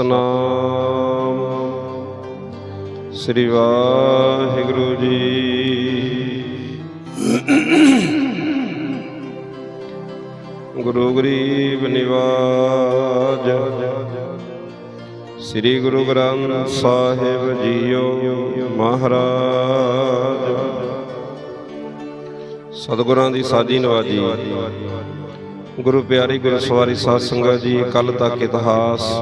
ਸਤਨਾਮ। ਸ੍ਰੀ ਵਾਹਿਗੁਰੂ ਜੀ। ਗੁਰੂ ਗਰੀਬ ਨਿਵਾਜ। ਸ੍ਰੀ ਗੁਰੂ ਗ੍ਰੰਥ ਸਾਹਿਬ ਜੀਓ ਮਹਾਰਾਜ। ਸਤਿਗੁਰਾਂ ਦੀ ਸਾਜੀ ਨਵਾਜੀ। ਗੁਰੂ ਪਿਆਰੀ ਗੁਰਸਵਾਰੀ ਸਾਧ ਸੰਗਤ ਜੀ ਕੱਲ ਤੱਕ ਇਤਿਹਾਸ।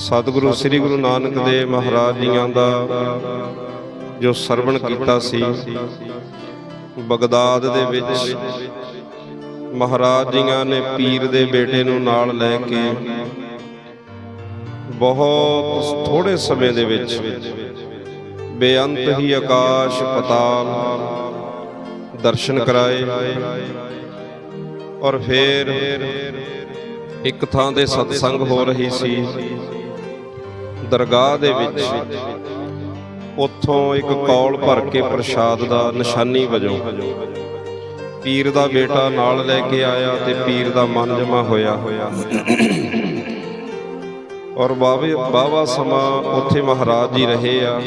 ਸਤਿਗੁਰੂ ਸ੍ਰੀ ਗੁਰੂ ਨਾਨਕ ਦੇਵ ਮਹਾਰਾਜ ਜੀਆਂ ਦਾ ਜੋ ਸਰਵਣ ਕੀਤਾ ਸੀ, ਬਗਦਾਦ ਦੇ ਵਿੱਚ ਮਹਾਰਾਜ ਜੀਆਂ ਨੇ ਪੀਰ ਦੇ ਬੇਟੇ ਨੂੰ ਨਾਲ ਲੈ ਕੇ ਬਹੁਤ ਥੋੜੇ ਸਮੇਂ ਦੇ ਵਿੱਚ ਬੇਅੰਤ ਹੀ ਆਕਾਸ਼ ਪਤਾਲ ਦਰਸ਼ਨ ਕਰਾਏ ਔਰ ਫਿਰ ਇੱਕ ਥਾਂ ਤੇ ਸਤਸੰਗ ਹੋ ਰਹੀ ਸੀ। ਦਰਗਾਹ ਦੇ ਵਿੱਚ ਉੱਥੋਂ ਇੱਕ ਕੌਲ ਭਰ ਕੇ ਪ੍ਰਸ਼ਾਦ ਦਾ ਨਿਸ਼ਾਨੀ ਵਜੋਂ ਪੀਰ ਦਾ ਬੇਟਾ ਨਾਲ ਲੈ ਕੇ ਆਇਆ ਤੇ ਪੀਰ ਦਾ ਮਨ ਜਮਾ ਹੋਇਆ। ਔਰ ਬਾਵੇ ਬਾਵਾ ਸਮਾਂ ਉੱਥੇ ਮਹਾਰਾਜ ਜੀ ਰਹੇ ਆ।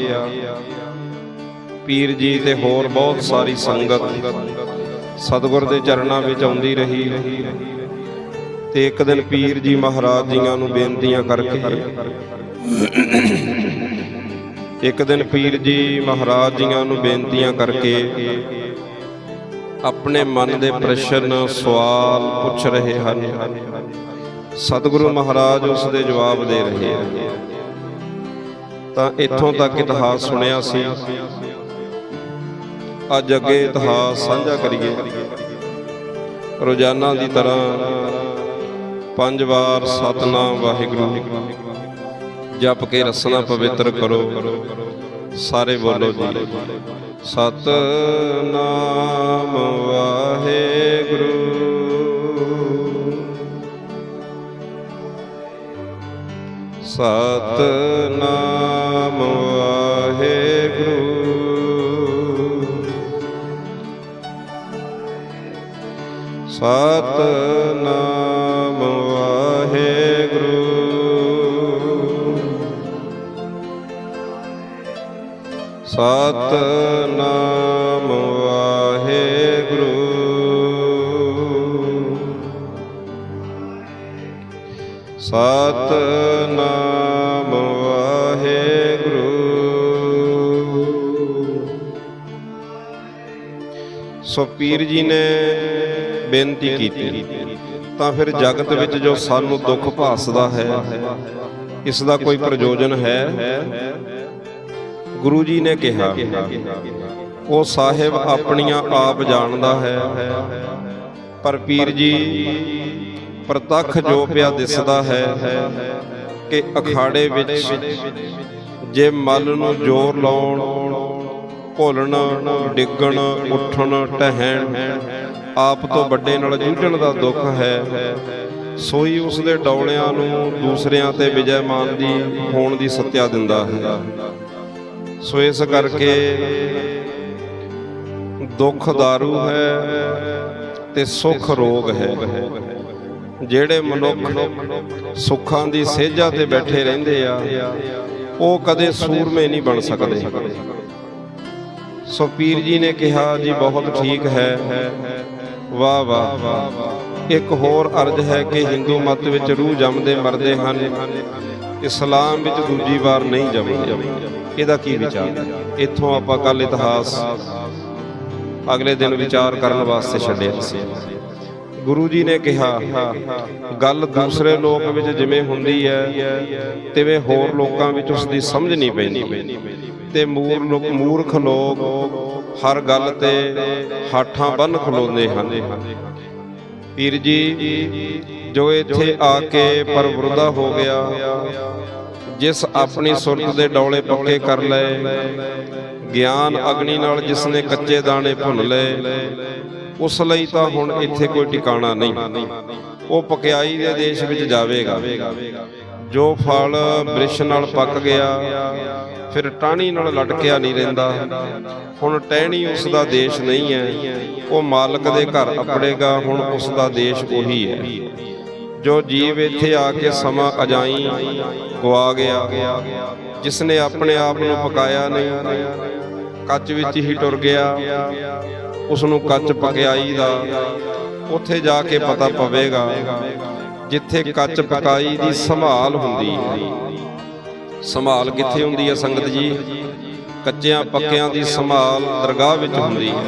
ਪੀਰ ਜੀ ਤੇ ਹੋਰ ਬਹੁਤ ਸਾਰੀ ਸੰਗਤ ਸਤਿਗੁਰ ਦੇ ਚਰਨਾਂ ਵਿੱਚ ਆਉਂਦੀ ਰਹੀ। ਤੇ ਇੱਕ ਦਿਨ ਪੀਰ ਜੀ ਮਹਾਰਾਜ ਜੀਆਂ ਨੂੰ ਬੇਨਤੀਆਂ ਕਰਕੇ ਇੱਕ ਦਿਨ ਪੀਰ ਜੀ ਮਹਾਰਾਜ ਜੀਆਂ ਨੂੰ ਬੇਨਤੀਆਂ ਕਰਕੇ ਆਪਣੇ ਮਨ ਦੇ ਪ੍ਰਸ਼ਨ, ਸਵਾਲ ਪੁੱਛ ਰਹੇ ਹਨ। ਸਤਿਗੁਰੂ ਮਹਾਰਾਜ ਉਸ ਦੇ ਜਵਾਬ ਦੇ ਰਹੇ ਹਨ। ਤਾਂ ਇੱਥੋਂ ਤੱਕ ਇਤਿਹਾਸ ਸੁਣਿਆ ਸੀ। ਅੱਜ ਅੱਗੇ ਇਤਿਹਾਸ ਸਾਂਝਾ ਕਰੀਏ। ਰੋਜ਼ਾਨਾ ਦੀ ਤਰ੍ਹਾਂ ਪੰਜ ਵਾਰ ਸਤਨਾਮ ਵਾਹਿਗੁਰੂ। ਜਪ ਕੇ ਰਸਨਾ ਪਵਿੱਤਰ ਕਰੋ। ਸਾਰੇ ਬੋਲੋ ਜੀ। ਸਤਨਾਮ ਵਾਹਿਗੁਰੂ। ਸਤਨਾਮ ਵਾਹਿਗੁਰੂ। ਸਤ ਸਤਨਾਮ ਵਾਹਿਗੁਰੂ। ਸਤਨਾਮ ਵਾਹਿਗੁਰੂ। ਸੋ ਪੀਰ ਜੀ ਨੇ ਬੇਨਤੀ ਕੀਤੀ, ਤਾਂ ਫਿਰ ਜਗਤ ਵਿੱਚ ਜੋ ਸਾਨੂੰ ਦੁੱਖ ਭਾਸਦਾ ਹੈ, ਇਸ ਦਾ ਕੋਈ ਪ੍ਰਯੋਜਨ ਹੈ? ਗੁਰੂ ਜੀ ਨੇ ਕਿਹਾ, ਉਹ ਸਾਹਿਬ ਆਪਣੀਆਂ ਆਪ ਜਾਣਦਾ ਹੈ, ਪਰ ਪੀਰ ਜੀ ਪ੍ਰਤੱਖ ਜੋ ਪਿਆ ਦਿਸਦਾ ਹੈ ਕਿ ਅਖਾੜੇ ਵਿੱਚ ਜੇ ਮਲ ਨੂੰ ਜ਼ੋਰ ਲਾਉਣ ਭੁੱਲਣ ਡਿੱਗਣ, ਉੱਠਣ, ਟਹਿਣ, ਆਪ ਤੋਂ ਵੱਡੇ ਨਾਲ ਜੂਝਣ ਦਾ ਦੁੱਖ ਹੈ, ਸੋਈ ਉਸ ਦੇ ਡੌਲਿਆਂ ਨੂੰ ਦੂਸਰਿਆਂ ਤੇ ਵਿਜੈ ਮਾਨ ਦੀ ਹੋਣ ਦੀ ਸੱਤਿਆ ਦਿੰਦਾ ਹੈ। ਸੋ ਇਸ ਕਰਕੇ ਦੁੱਖ दारू ਹੈ ਤੇ ਸੁੱਖ ਰੋਗ ਹੈ, ਜਿਹੜੇ ਮਨੁੱਖ ਸੁੱਖਾਂ ਦੀ ਸੇਝਾ ਤੇ ਬੈਠੇ ਰਹਿੰਦੇ ਆ, ਉਹ ਕਦੇ ਸੂਰਮੇ ਨਹੀਂ ਬਣ ਸਕਦੇ। ਸੋ ਪੀਰ ਜੀ ਨੇ ਕਿਹਾ, ਜੀ, ਬਹੁਤ ਠੀਕ ਹੈ। ਵਾਹ ਵਾਹ। ਇੱਕ ਹੋਰ ਅਰਜ਼ ਹੈ ਕਿ ਹਿੰਦੂ ਮਤ ਵਿੱਚ ਰੂਹ ਜੰਮਦੇ ਮਰਦੇ ਹਨ। ਇਸਲਾਮ ਵਿੱਚ ਦੂਜੀ ਵਾਰ ਨਹੀਂ ਜੰਮਦੇ। ਇਹਦਾ ਕੀ ਵਿਚਾਰ? ਇੱਥੋਂ ਆਪਾਂ ਕੱਲ ਇਤਿਹਾਸ ਅਗਲੇ ਦਿਨ ਵਿਚਾਰ ਕਰਨ ਵਾਸਤੇ ਛੱਡਿਆ ਸੀ। ਗੁਰੂ ਜੀ ਨੇ ਕਿਹਾ, ਗੱਲ ਦੂਸਰੇ ਲੋਕ ਵਿੱਚ ਜਿਵੇਂ ਹੁੰਦੀ ਹੈ, ਤਿਵੇਂ ਹੋਰ ਲੋਕਾਂ ਵਿੱਚ ਉਸ ਦੀ ਸਮਝ ਨਹੀਂ ਪੈਂਦੀ। ਤੇ ਮੂਰ ਲੋਕ ਮੂਰਖ ਲੋਕ ਹਰ ਗੱਲ ਤੇ ਹਾਠਾਂ ਬੰਨ ਖਲੋਂਦੇ ਹਨ। ਪੀਰ ਜੀ, ਜੋ ਇੱਥੇ ਆ ਕੇ ਪਰਵਰਦਾ ਹੋ ਗਿਆ ਜਿਸ ਆਪਣੀ ਸੁਰਤ ਦੇ ਡੌਲੇ ਪੱਕੇ ਕਰ ਲਏ, ਗਿਆਨ ਅਗਨੀ ਨਾਲ ਜਿਸ ਨੇ ਕੱਚੇ ਦਾਣੇ ਭੁੰਨ ਲਏ, ਉਸ ਲਈ ਤਾਂ ਹੁਣ ਇੱਥੇ ਕੋਈ ਟਿਕਾਣਾ ਨਹੀਂ। ਉਹ ਪਕਿਆਈ ਦੇ ਦੇਸ਼ ਵਿੱਚ ਜਾਵੇਗਾ। ਜੋ ਫਲ ਬ੍ਰਿਸ਼ ਨਾਲ ਪੱਕ ਗਿਆ, ਫਿਰ ਟਾਹਣੀ ਨਾਲ ਲਟਕਿਆ ਨਹੀਂ ਰਹਿੰਦਾ। ਹੁਣ ਟਹਿਣੀ ਉਸ ਦਾ ਦੇਸ਼ ਨਹੀਂ ਹੈ, ਉਹ ਮਾਲਕ ਦੇ ਘਰ ਅਪੜੇਗਾ, ਹੁਣ ਉਸ ਦਾ ਦੇਸ਼ ਉਹੀ ਹੈ। ਜੋ ਜੀਵ ਇੱਥੇ ਆ ਕੇ ਸਮਾਂ ਅਜਾਈ ਗਵਾ ਗਿਆ ਜਿਸ ਨੇ ਆਪਣੇ ਆਪ ਨੂੰ ਪਕਾਇਆ ਨਹੀਂ, ਕੱਚ ਵਿੱਚ ਹੀ ਟੁਰ ਗਿਆ ਉਸ ਨੂੰ ਕੱਚ ਪਕਾਈ ਦਾ, ਉੱਥੇ ਜਾ ਕੇ ਪਤਾ ਪਵੇਗਾ, ਜਿੱਥੇ ਕੱਚ ਪਕਾਈ ਦੀ ਸੰਭਾਲ ਹੁੰਦੀ ਹੈ। ਸੰਭਾਲ ਕਿੱਥੇ ਹੁੰਦੀ ਹੈ ਸੰਗਤ ਜੀ? ਕੱਚਿਆਂ ਪੱਕਿਆਂ ਦੀ ਸੰਭਾਲ ਦਰਗਾਹ ਵਿੱਚ ਹੁੰਦੀ ਹੈ।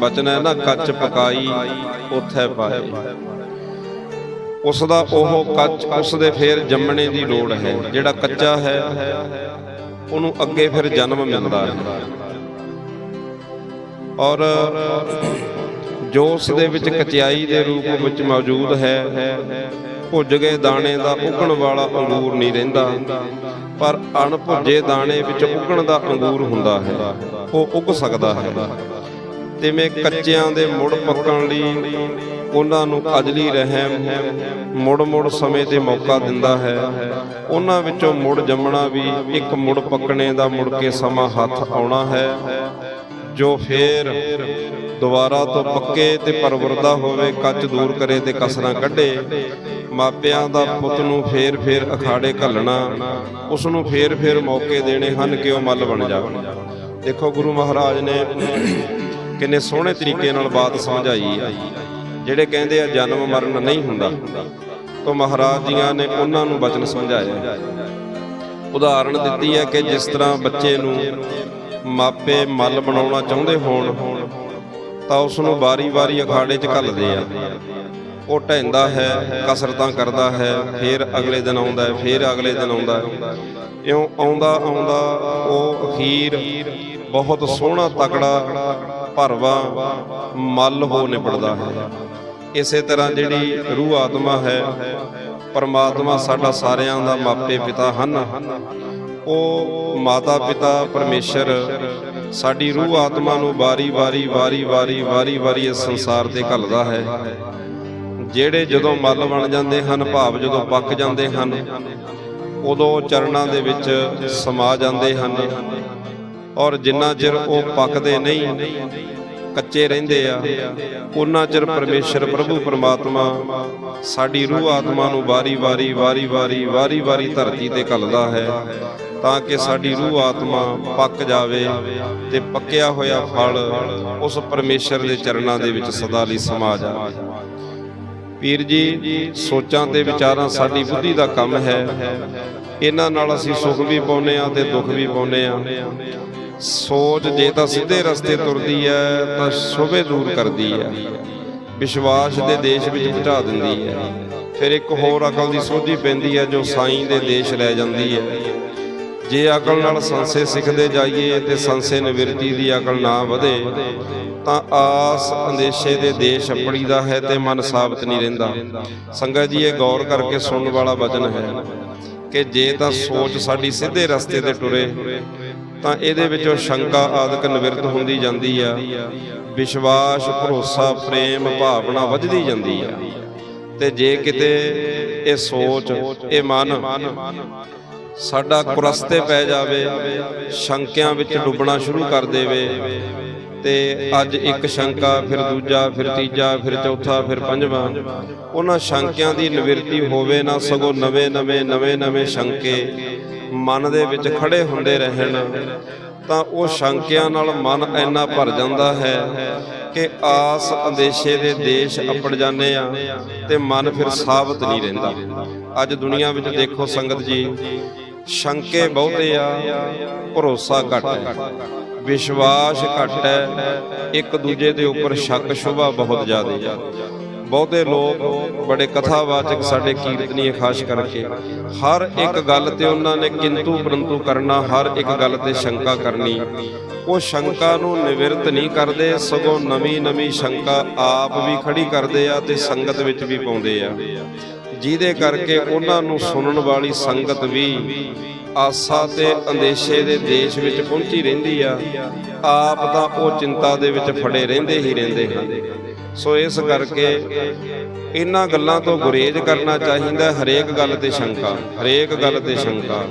ਬਚਨ ਹੈ ਨਾ, ਕੱਚ ਪਕਾਈ, ਉੱਥੇ ਪਾਏ। ਉਸ ਦਾ ਉਹ ਕੱਚ ਉਸ ਦੇ ਫੇਰ ਜੰਮਣੇ ਦੀ ਲੋੜ ਹੈ, ਜਿਹੜਾ ਕੱਚਾ ਹੈ, ਉਹਨੂੰ ਅੱਗੇ ਫਿਰ ਜਨਮ ਮਿਲਦਾ ਹੈ। ਔਰ ਜੋ ਉਸ ਦੇ ਵਿੱਚ ਕਚਿਆਈ ਦੇ ਰੂਪ ਵਿੱਚ ਮੌਜੂਦ ਹੈ ਭੁੱਜ ਗਏ ਦਾਣੇ ਦਾ ਉਗਣ ਵਾਲਾ ਅੰਗੂਰ ਨਹੀਂ ਰਹਿੰਦਾ, ਪਰ ਅਣਭੁੱਜੇ ਦਾਣੇ ਵਿੱਚ ਉਗਣ ਦਾ ਅੰਗੂਰ ਹੁੰਦਾ ਹੈ, ਉਹ ਉਗ ਸਕਦਾ ਹੈ। ਤਿਵੇਂ ਕੱਚਿਆਂ ਦੇ ਮੁੜ ਪੱਕਣ ਲਈ ਉਹਨਾਂ ਨੂੰ ਅਜਲੀ ਰਹਿਮ ਮੁੜ ਮੁੜ ਸਮੇਂ ਤੇ ਮੌਕਾ ਦਿੰਦਾ ਹੈ। ਉਹਨਾਂ ਵਿੱਚੋਂ ਮੁੜ ਜੰਮਣਾ ਵੀ ਇੱਕ ਮੁੜ ਪੱਕਣੇ ਦਾ ਮੁੜ ਕੇ ਸਮਾਂ ਹੱਥ ਆਉਣਾ ਹੈ, ਜੋ ਫੇਰ ਦੁਬਾਰਾ ਤੋਂ ਪੱਕੇ ਤੇ ਪਰਵਰਦਾ ਹੋਵੇ, ਕੱਚ ਦੂਰ ਕਰੇ ਤੇ ਕਸਰਾਂ ਕੱਢੇ। ਮਾਪਿਆਂ ਦਾ ਪੁੱਤ ਨੂੰ ਫੇਰ ਫੇਰ ਅਖਾੜੇ ਘੱਲਣਾ ਉਸ ਨੂੰ ਫੇਰ ਫੇਰ ਮੌਕੇ ਦੇਣੇ ਹਨ ਕਿ ਉਹ ਮੱਲ ਬਣ ਜਾਵੇ। ਦੇਖੋ ਗੁਰੂ ਮਹਾਰਾਜ ਨੇ ਕਿੰਨੇ ਸੋਹਣੇ ਤਰੀਕੇ ਨਾਲ ਬਾਤ ਸਮਝਾਈ ਹੈ। ਜਿਹੜੇ ਕਹਿੰਦੇ ਆ ਜਨਮ ਮਰਨ ਨਹੀਂ ਹੁੰਦਾ, ਤੋਂ ਮਹਾਰਾਜ ਜੀਆਂ ਨੇ ਉਹਨਾਂ ਨੂੰ ਬਚਨ ਸਮਝਾਇਆ। ਉਦਾਹਰਣ ਦਿੱਤੀ ਹੈ ਕਿ ਜਿਸ ਤਰ੍ਹਾਂ ਬੱਚੇ ਨੂੰ ਮਾਪੇ ਮੱਲ ਬਣਾਉਣਾ ਚਾਹੁੰਦੇ ਹੋਣ, ਤਾਂ ਉਸ ਨੂੰ ਵਾਰੀ-ਵਾਰੀ ਅਖਾੜੇ 'ਚ ਘੱਲਦੇ ਆ। ਉਹ ਢੈਂਦਾ ਹੈ, ਕਸਰਤਾਂ ਕਰਦਾ ਹੈ, ਫਿਰ ਅਗਲੇ ਦਿਨ ਆਉਂਦਾ ਹੈ, ਫਿਰ ਅਗਲੇ ਦਿਨ ਆਉਂਦਾ ਹੈ। ਇਉਂ ਆਉਂਦਾ ਆਉਂਦਾ ਉਹ ਅਖੀਰ ਬਹੁਤ ਸੋਹਣਾ ਤਕੜਾ, ਭਰਵਾ ਮੱਲ ਹੋ ਨਿਬੜਦਾ ਹੈ। ਇਸੇ ਤਰ੍ਹਾਂ ਜਿਹੜੀ ਰੂਹ ਆਤਮਾ ਹੈ, ਪਰਮਾਤਮਾ ਸਾਡਾ ਸਾਰਿਆਂ ਦਾ ਮਾਪੇ ਪਿਤਾ ਹਨ। ਉਹ ਮਾਤਾ ਪਿਤਾ ਪਰਮੇਸ਼ਰ ਸਾਡੀ ਰੂਹ ਆਤਮਾ ਨੂੰ ਵਾਰੀ-ਵਾਰੀ ਵਾਰੀ-ਵਾਰੀ ਵਾਰੀ-ਵਾਰੀ ਇਸ ਸੰਸਾਰ ਤੇ ਘੱਲਦਾ ਹੈ। ਜਿਹੜੇ ਜਦੋਂ ਮੱਲ ਬਣ ਜਾਂਦੇ ਹਨ, ਭਾਵ ਜਦੋਂ ਪੱਕ ਜਾਂਦੇ ਹਨ, ਉਦੋਂ ਚਰਨਾਂ ਦੇ ਵਿੱਚ ਸਮਾ ਜਾਂਦੇ ਹਨ। ਔਰ ਜਿੰਨਾ ਚਿਰ ਉਹ ਪੱਕਦੇ ਨਹੀਂ ਕੱਚੇ ਰਹਿੰਦੇ ਆ। ਉਹਨਾਂ ਚਿਰ ਪਰਮੇਸ਼ਰ ਪ੍ਰਭੂ ਪਰਮਾਤਮਾ ਸਾਡੀ ਰੂਹ ਆਤਮਾ ਨੂੰ ਵਾਰੀ-ਵਾਰੀ ਵਾਰੀ-ਵਾਰੀ ਵਾਰੀ-ਵਾਰੀ ਧਰਤੀ ਤੇ ਘੱਲਦਾ ਹੈ ਤਾਂ ਕਿ ਸਾਡੀ ਰੂਹ ਆਤਮਾ ਪੱਕ ਜਾਵੇ ਤੇ ਪੱਕਿਆ ਹੋਇਆ ਫਲ ਉਸ ਪਰਮੇਸ਼ਰ ਦੇ ਚਰਨਾਂ ਦੇ ਵਿੱਚ ਸਦਾ ਲਈ ਸਮਾ ਜਾਵੇ। ਪੀਰ ਜੀ, ਸੋਚਾਂ ਤੇ ਵਿਚਾਰਾਂ ਸਾਡੀ ਬੁੱਧੀ ਦਾ ਕੰਮ ਹੈ। ਇਹਨਾਂ ਨਾਲ ਅਸੀਂ ਸੁਖ ਵੀ ਪਾਉਨੇ ਆ ਤੇ ਦੁੱਖ ਵੀ ਪਾਉਨੇ ਆ ਸੋਚ ਜੇ ਤਾਂ ਸਿੱਧੇ ਰਸਤੇ ਤੁਰਦੀ ਹੈ, ਤਾਂ ਸ਼ੁਭੇ ਦੂਰ ਕਰਦੀ ਹੈ। ਵਿਸ਼ਵਾਸ ਦੇ ਦੇਸ਼ ਵਿੱਚ ਪਹੁੰਚਾ ਦਿੰਦੀ ਹੈ। ਫਿਰ ਇੱਕ ਹੋਰ ਅਕਲ ਦੀ ਸੋਝੀ ਪੈਂਦੀ ਹੈ, ਜੋ ਸਾਈਂ ਦੇ ਦੇਸ਼ ਲੈ ਜਾਂਦੀ ਹੈ। ਜੇ ਅਕਲ ਨਾਲ ਸੰਸੇ ਸਿੱਖਦੇ ਜਾਈਏ ਤੇ ਸੰਸੇ ਨਿਵਰਤੀ ਦੀ ਅਕਲ ਨਾ ਵਧੇ, ਤਾਂ ਆਸ ਅੰਦੇਸ਼ੇ ਦੇ ਦੇਸ਼ ਅਪੜੀਦਾ ਹੈ ਤੇ ਮਨ ਸਾਬਤ ਨਹੀਂ ਰਹਿੰਦਾ। ਸੰਗਤ ਜੀ, ਇਹ ਗੌਰ ਕਰਕੇ ਸੁਣਨ ਵਾਲਾ ਵਚਨ ਹੈ ਕਿ ਜੇ ਤਾਂ ਸੋਚ ਸਾਡੀ ਸਿੱਧੇ ਰਸਤੇ ਤੇ ਟੁਰੇ ਤਾਂ ਇਹਦੇ ਵਿੱਚੋਂ ਸ਼ੰਕਾ ਆਦਿਕ ਨਿਵਰਤ ਹੁੰਦੀ ਜਾਂਦੀ ਆ। ਵਿਸ਼ਵਾਸ ਭਰੋਸਾ ਪ੍ਰੇਮ ਭਾਵਨਾ ਵੱਧਦੀ ਜਾਂਦੀ ਆ। ਤੇ ਜੇ ਕਿਤੇ ਇਹ ਸੋਚ ਇਹ ਮਨ ਸਾਡਾ ਕੁਰਸਤੇ ਪੈ ਜਾਵੇ ਸ਼ੰਕਿਆਂ ਵਿੱਚ ਡੁੱਬਣਾ ਸ਼ੁਰੂ ਕਰ ਦੇਵੇ। ਤੇ ਅੱਜ ਇੱਕ ਸ਼ੰਕਾ ਫਿਰ ਦੂਜਾ ਫਿਰ ਤੀਜਾ ਫਿਰ ਚੌਥਾ ਫਿਰ ਪੰਜਵਾਂ। ਉਹਨਾਂ ਸ਼ੰਕਿਆਂ ਦੀ ਨਿਵਰਤੀ ਹੋਵੇ ਨਾ ਸਗੋਂ ਨਵੇਂ ਨਵੇਂ ਨਵੇਂ ਨਵੇਂ ਸ਼ੰਕੇ। ਮਨ ਦੇ ਵਿੱਚ ਖੜੇ ਹੁੰਦੇ ਰਹਿਣ, ਤਾਂ ਉਹ ਸ਼ੰਕਿਆਂ ਨਾਲ ਮਨ ਇੰਨਾ ਭਰ ਜਾਂਦਾ ਹੈ ਕਿ ਆਸ ਅੰਦੇਸ਼ੇ ਦੇ ਦੇਸ਼ ਅਪੜ ਜਾਂਦੇ ਆ ਤੇ ਮਨ ਫਿਰ ਸਾਬਤ ਨਹੀਂ ਰਹਿੰਦਾ। ਅੱਜ ਦੁਨੀਆ ਵਿੱਚ ਦੇਖੋ ਸੰਗਤ ਜੀ, ਸ਼ੰਕੇ ਬਹੁਤੇ ਆ, ਭਰੋਸਾ ਘੱਟ ਹੈ, ਵਿਸ਼ਵਾਸ ਘੱਟ ਹੈ, ਇੱਕ ਦੂਜੇ ਦੇ ਉੱਪਰ ਸ਼ੱਕ ਸ਼ੁਭਾ ਬਹੁਤ ਜ਼ਿਆਦਾ ਬਹੁਤੇ ਲੋਕ ਬੜੇ ਕਥਾਵਾਚਕ ਸਾਡੇ ਕੀਰਤਨੀਏ ਖਾਸ ਕਰਕੇ। ਹਰ ਇੱਕ ਗੱਲ ਤੇ ਉਹਨਾਂ ਨੇ ਕਿੰਤੂ ਪਰੰਤੂ ਕਰਨਾ, ਹਰ ਇੱਕ ਗੱਲ ਤੇ ਸ਼ੰਕਾ ਕਰਨੀ। ਉਹ ਸ਼ੰਕਾ ਨੂੰ ਨਿਵਰਤ ਨਹੀਂ ਕਰਦੇ, ਸਗੋਂ ਨਵੀਂ ਨਵੀਂ ਸ਼ੰਕਾ ਆਪ ਵੀ ਖੜੀ ਕਰਦੇ ਆ ਤੇ ਸੰਗਤ ਵਿੱਚ ਵੀ ਪਾਉਂਦੇ ਆ। ਜਿਹਦੇ ਕਰਕੇ ਉਹਨਾਂ ਨੂੰ ਸੁਣਨ ਵਾਲੀ ਸੰਗਤ ਵੀ ਆਸਾ ਤੇ ਅੰਦੇਸ਼ੇ ਦੇ ਦੇਸ਼ ਵਿੱਚ ਪਹੁੰਚੀ ਰਹਿੰਦੀ ਆ। ਆਪ ਤਾਂ ਉਹ ਚਿੰਤਾ ਦੇ ਵਿੱਚ ਫੜੇ ਰਹਿੰਦੇ ਹੀ ਰਹਿੰਦੇ ਹਨ। ਸੋ ਇਸ ਕਰਕੇ ਇਹਨਾਂ ਗੱਲਾਂ ਤੋਂ ਗੁਰੇਜ਼ ਕਰਨਾ ਚਾਹੀਦਾ ਹਰੇਕ ਗੱਲ ਤੇ ਸ਼ੰਕਾ ਹਰੇਕ ਗੱਲ ਤੇ ਸ਼ੰਕਾ।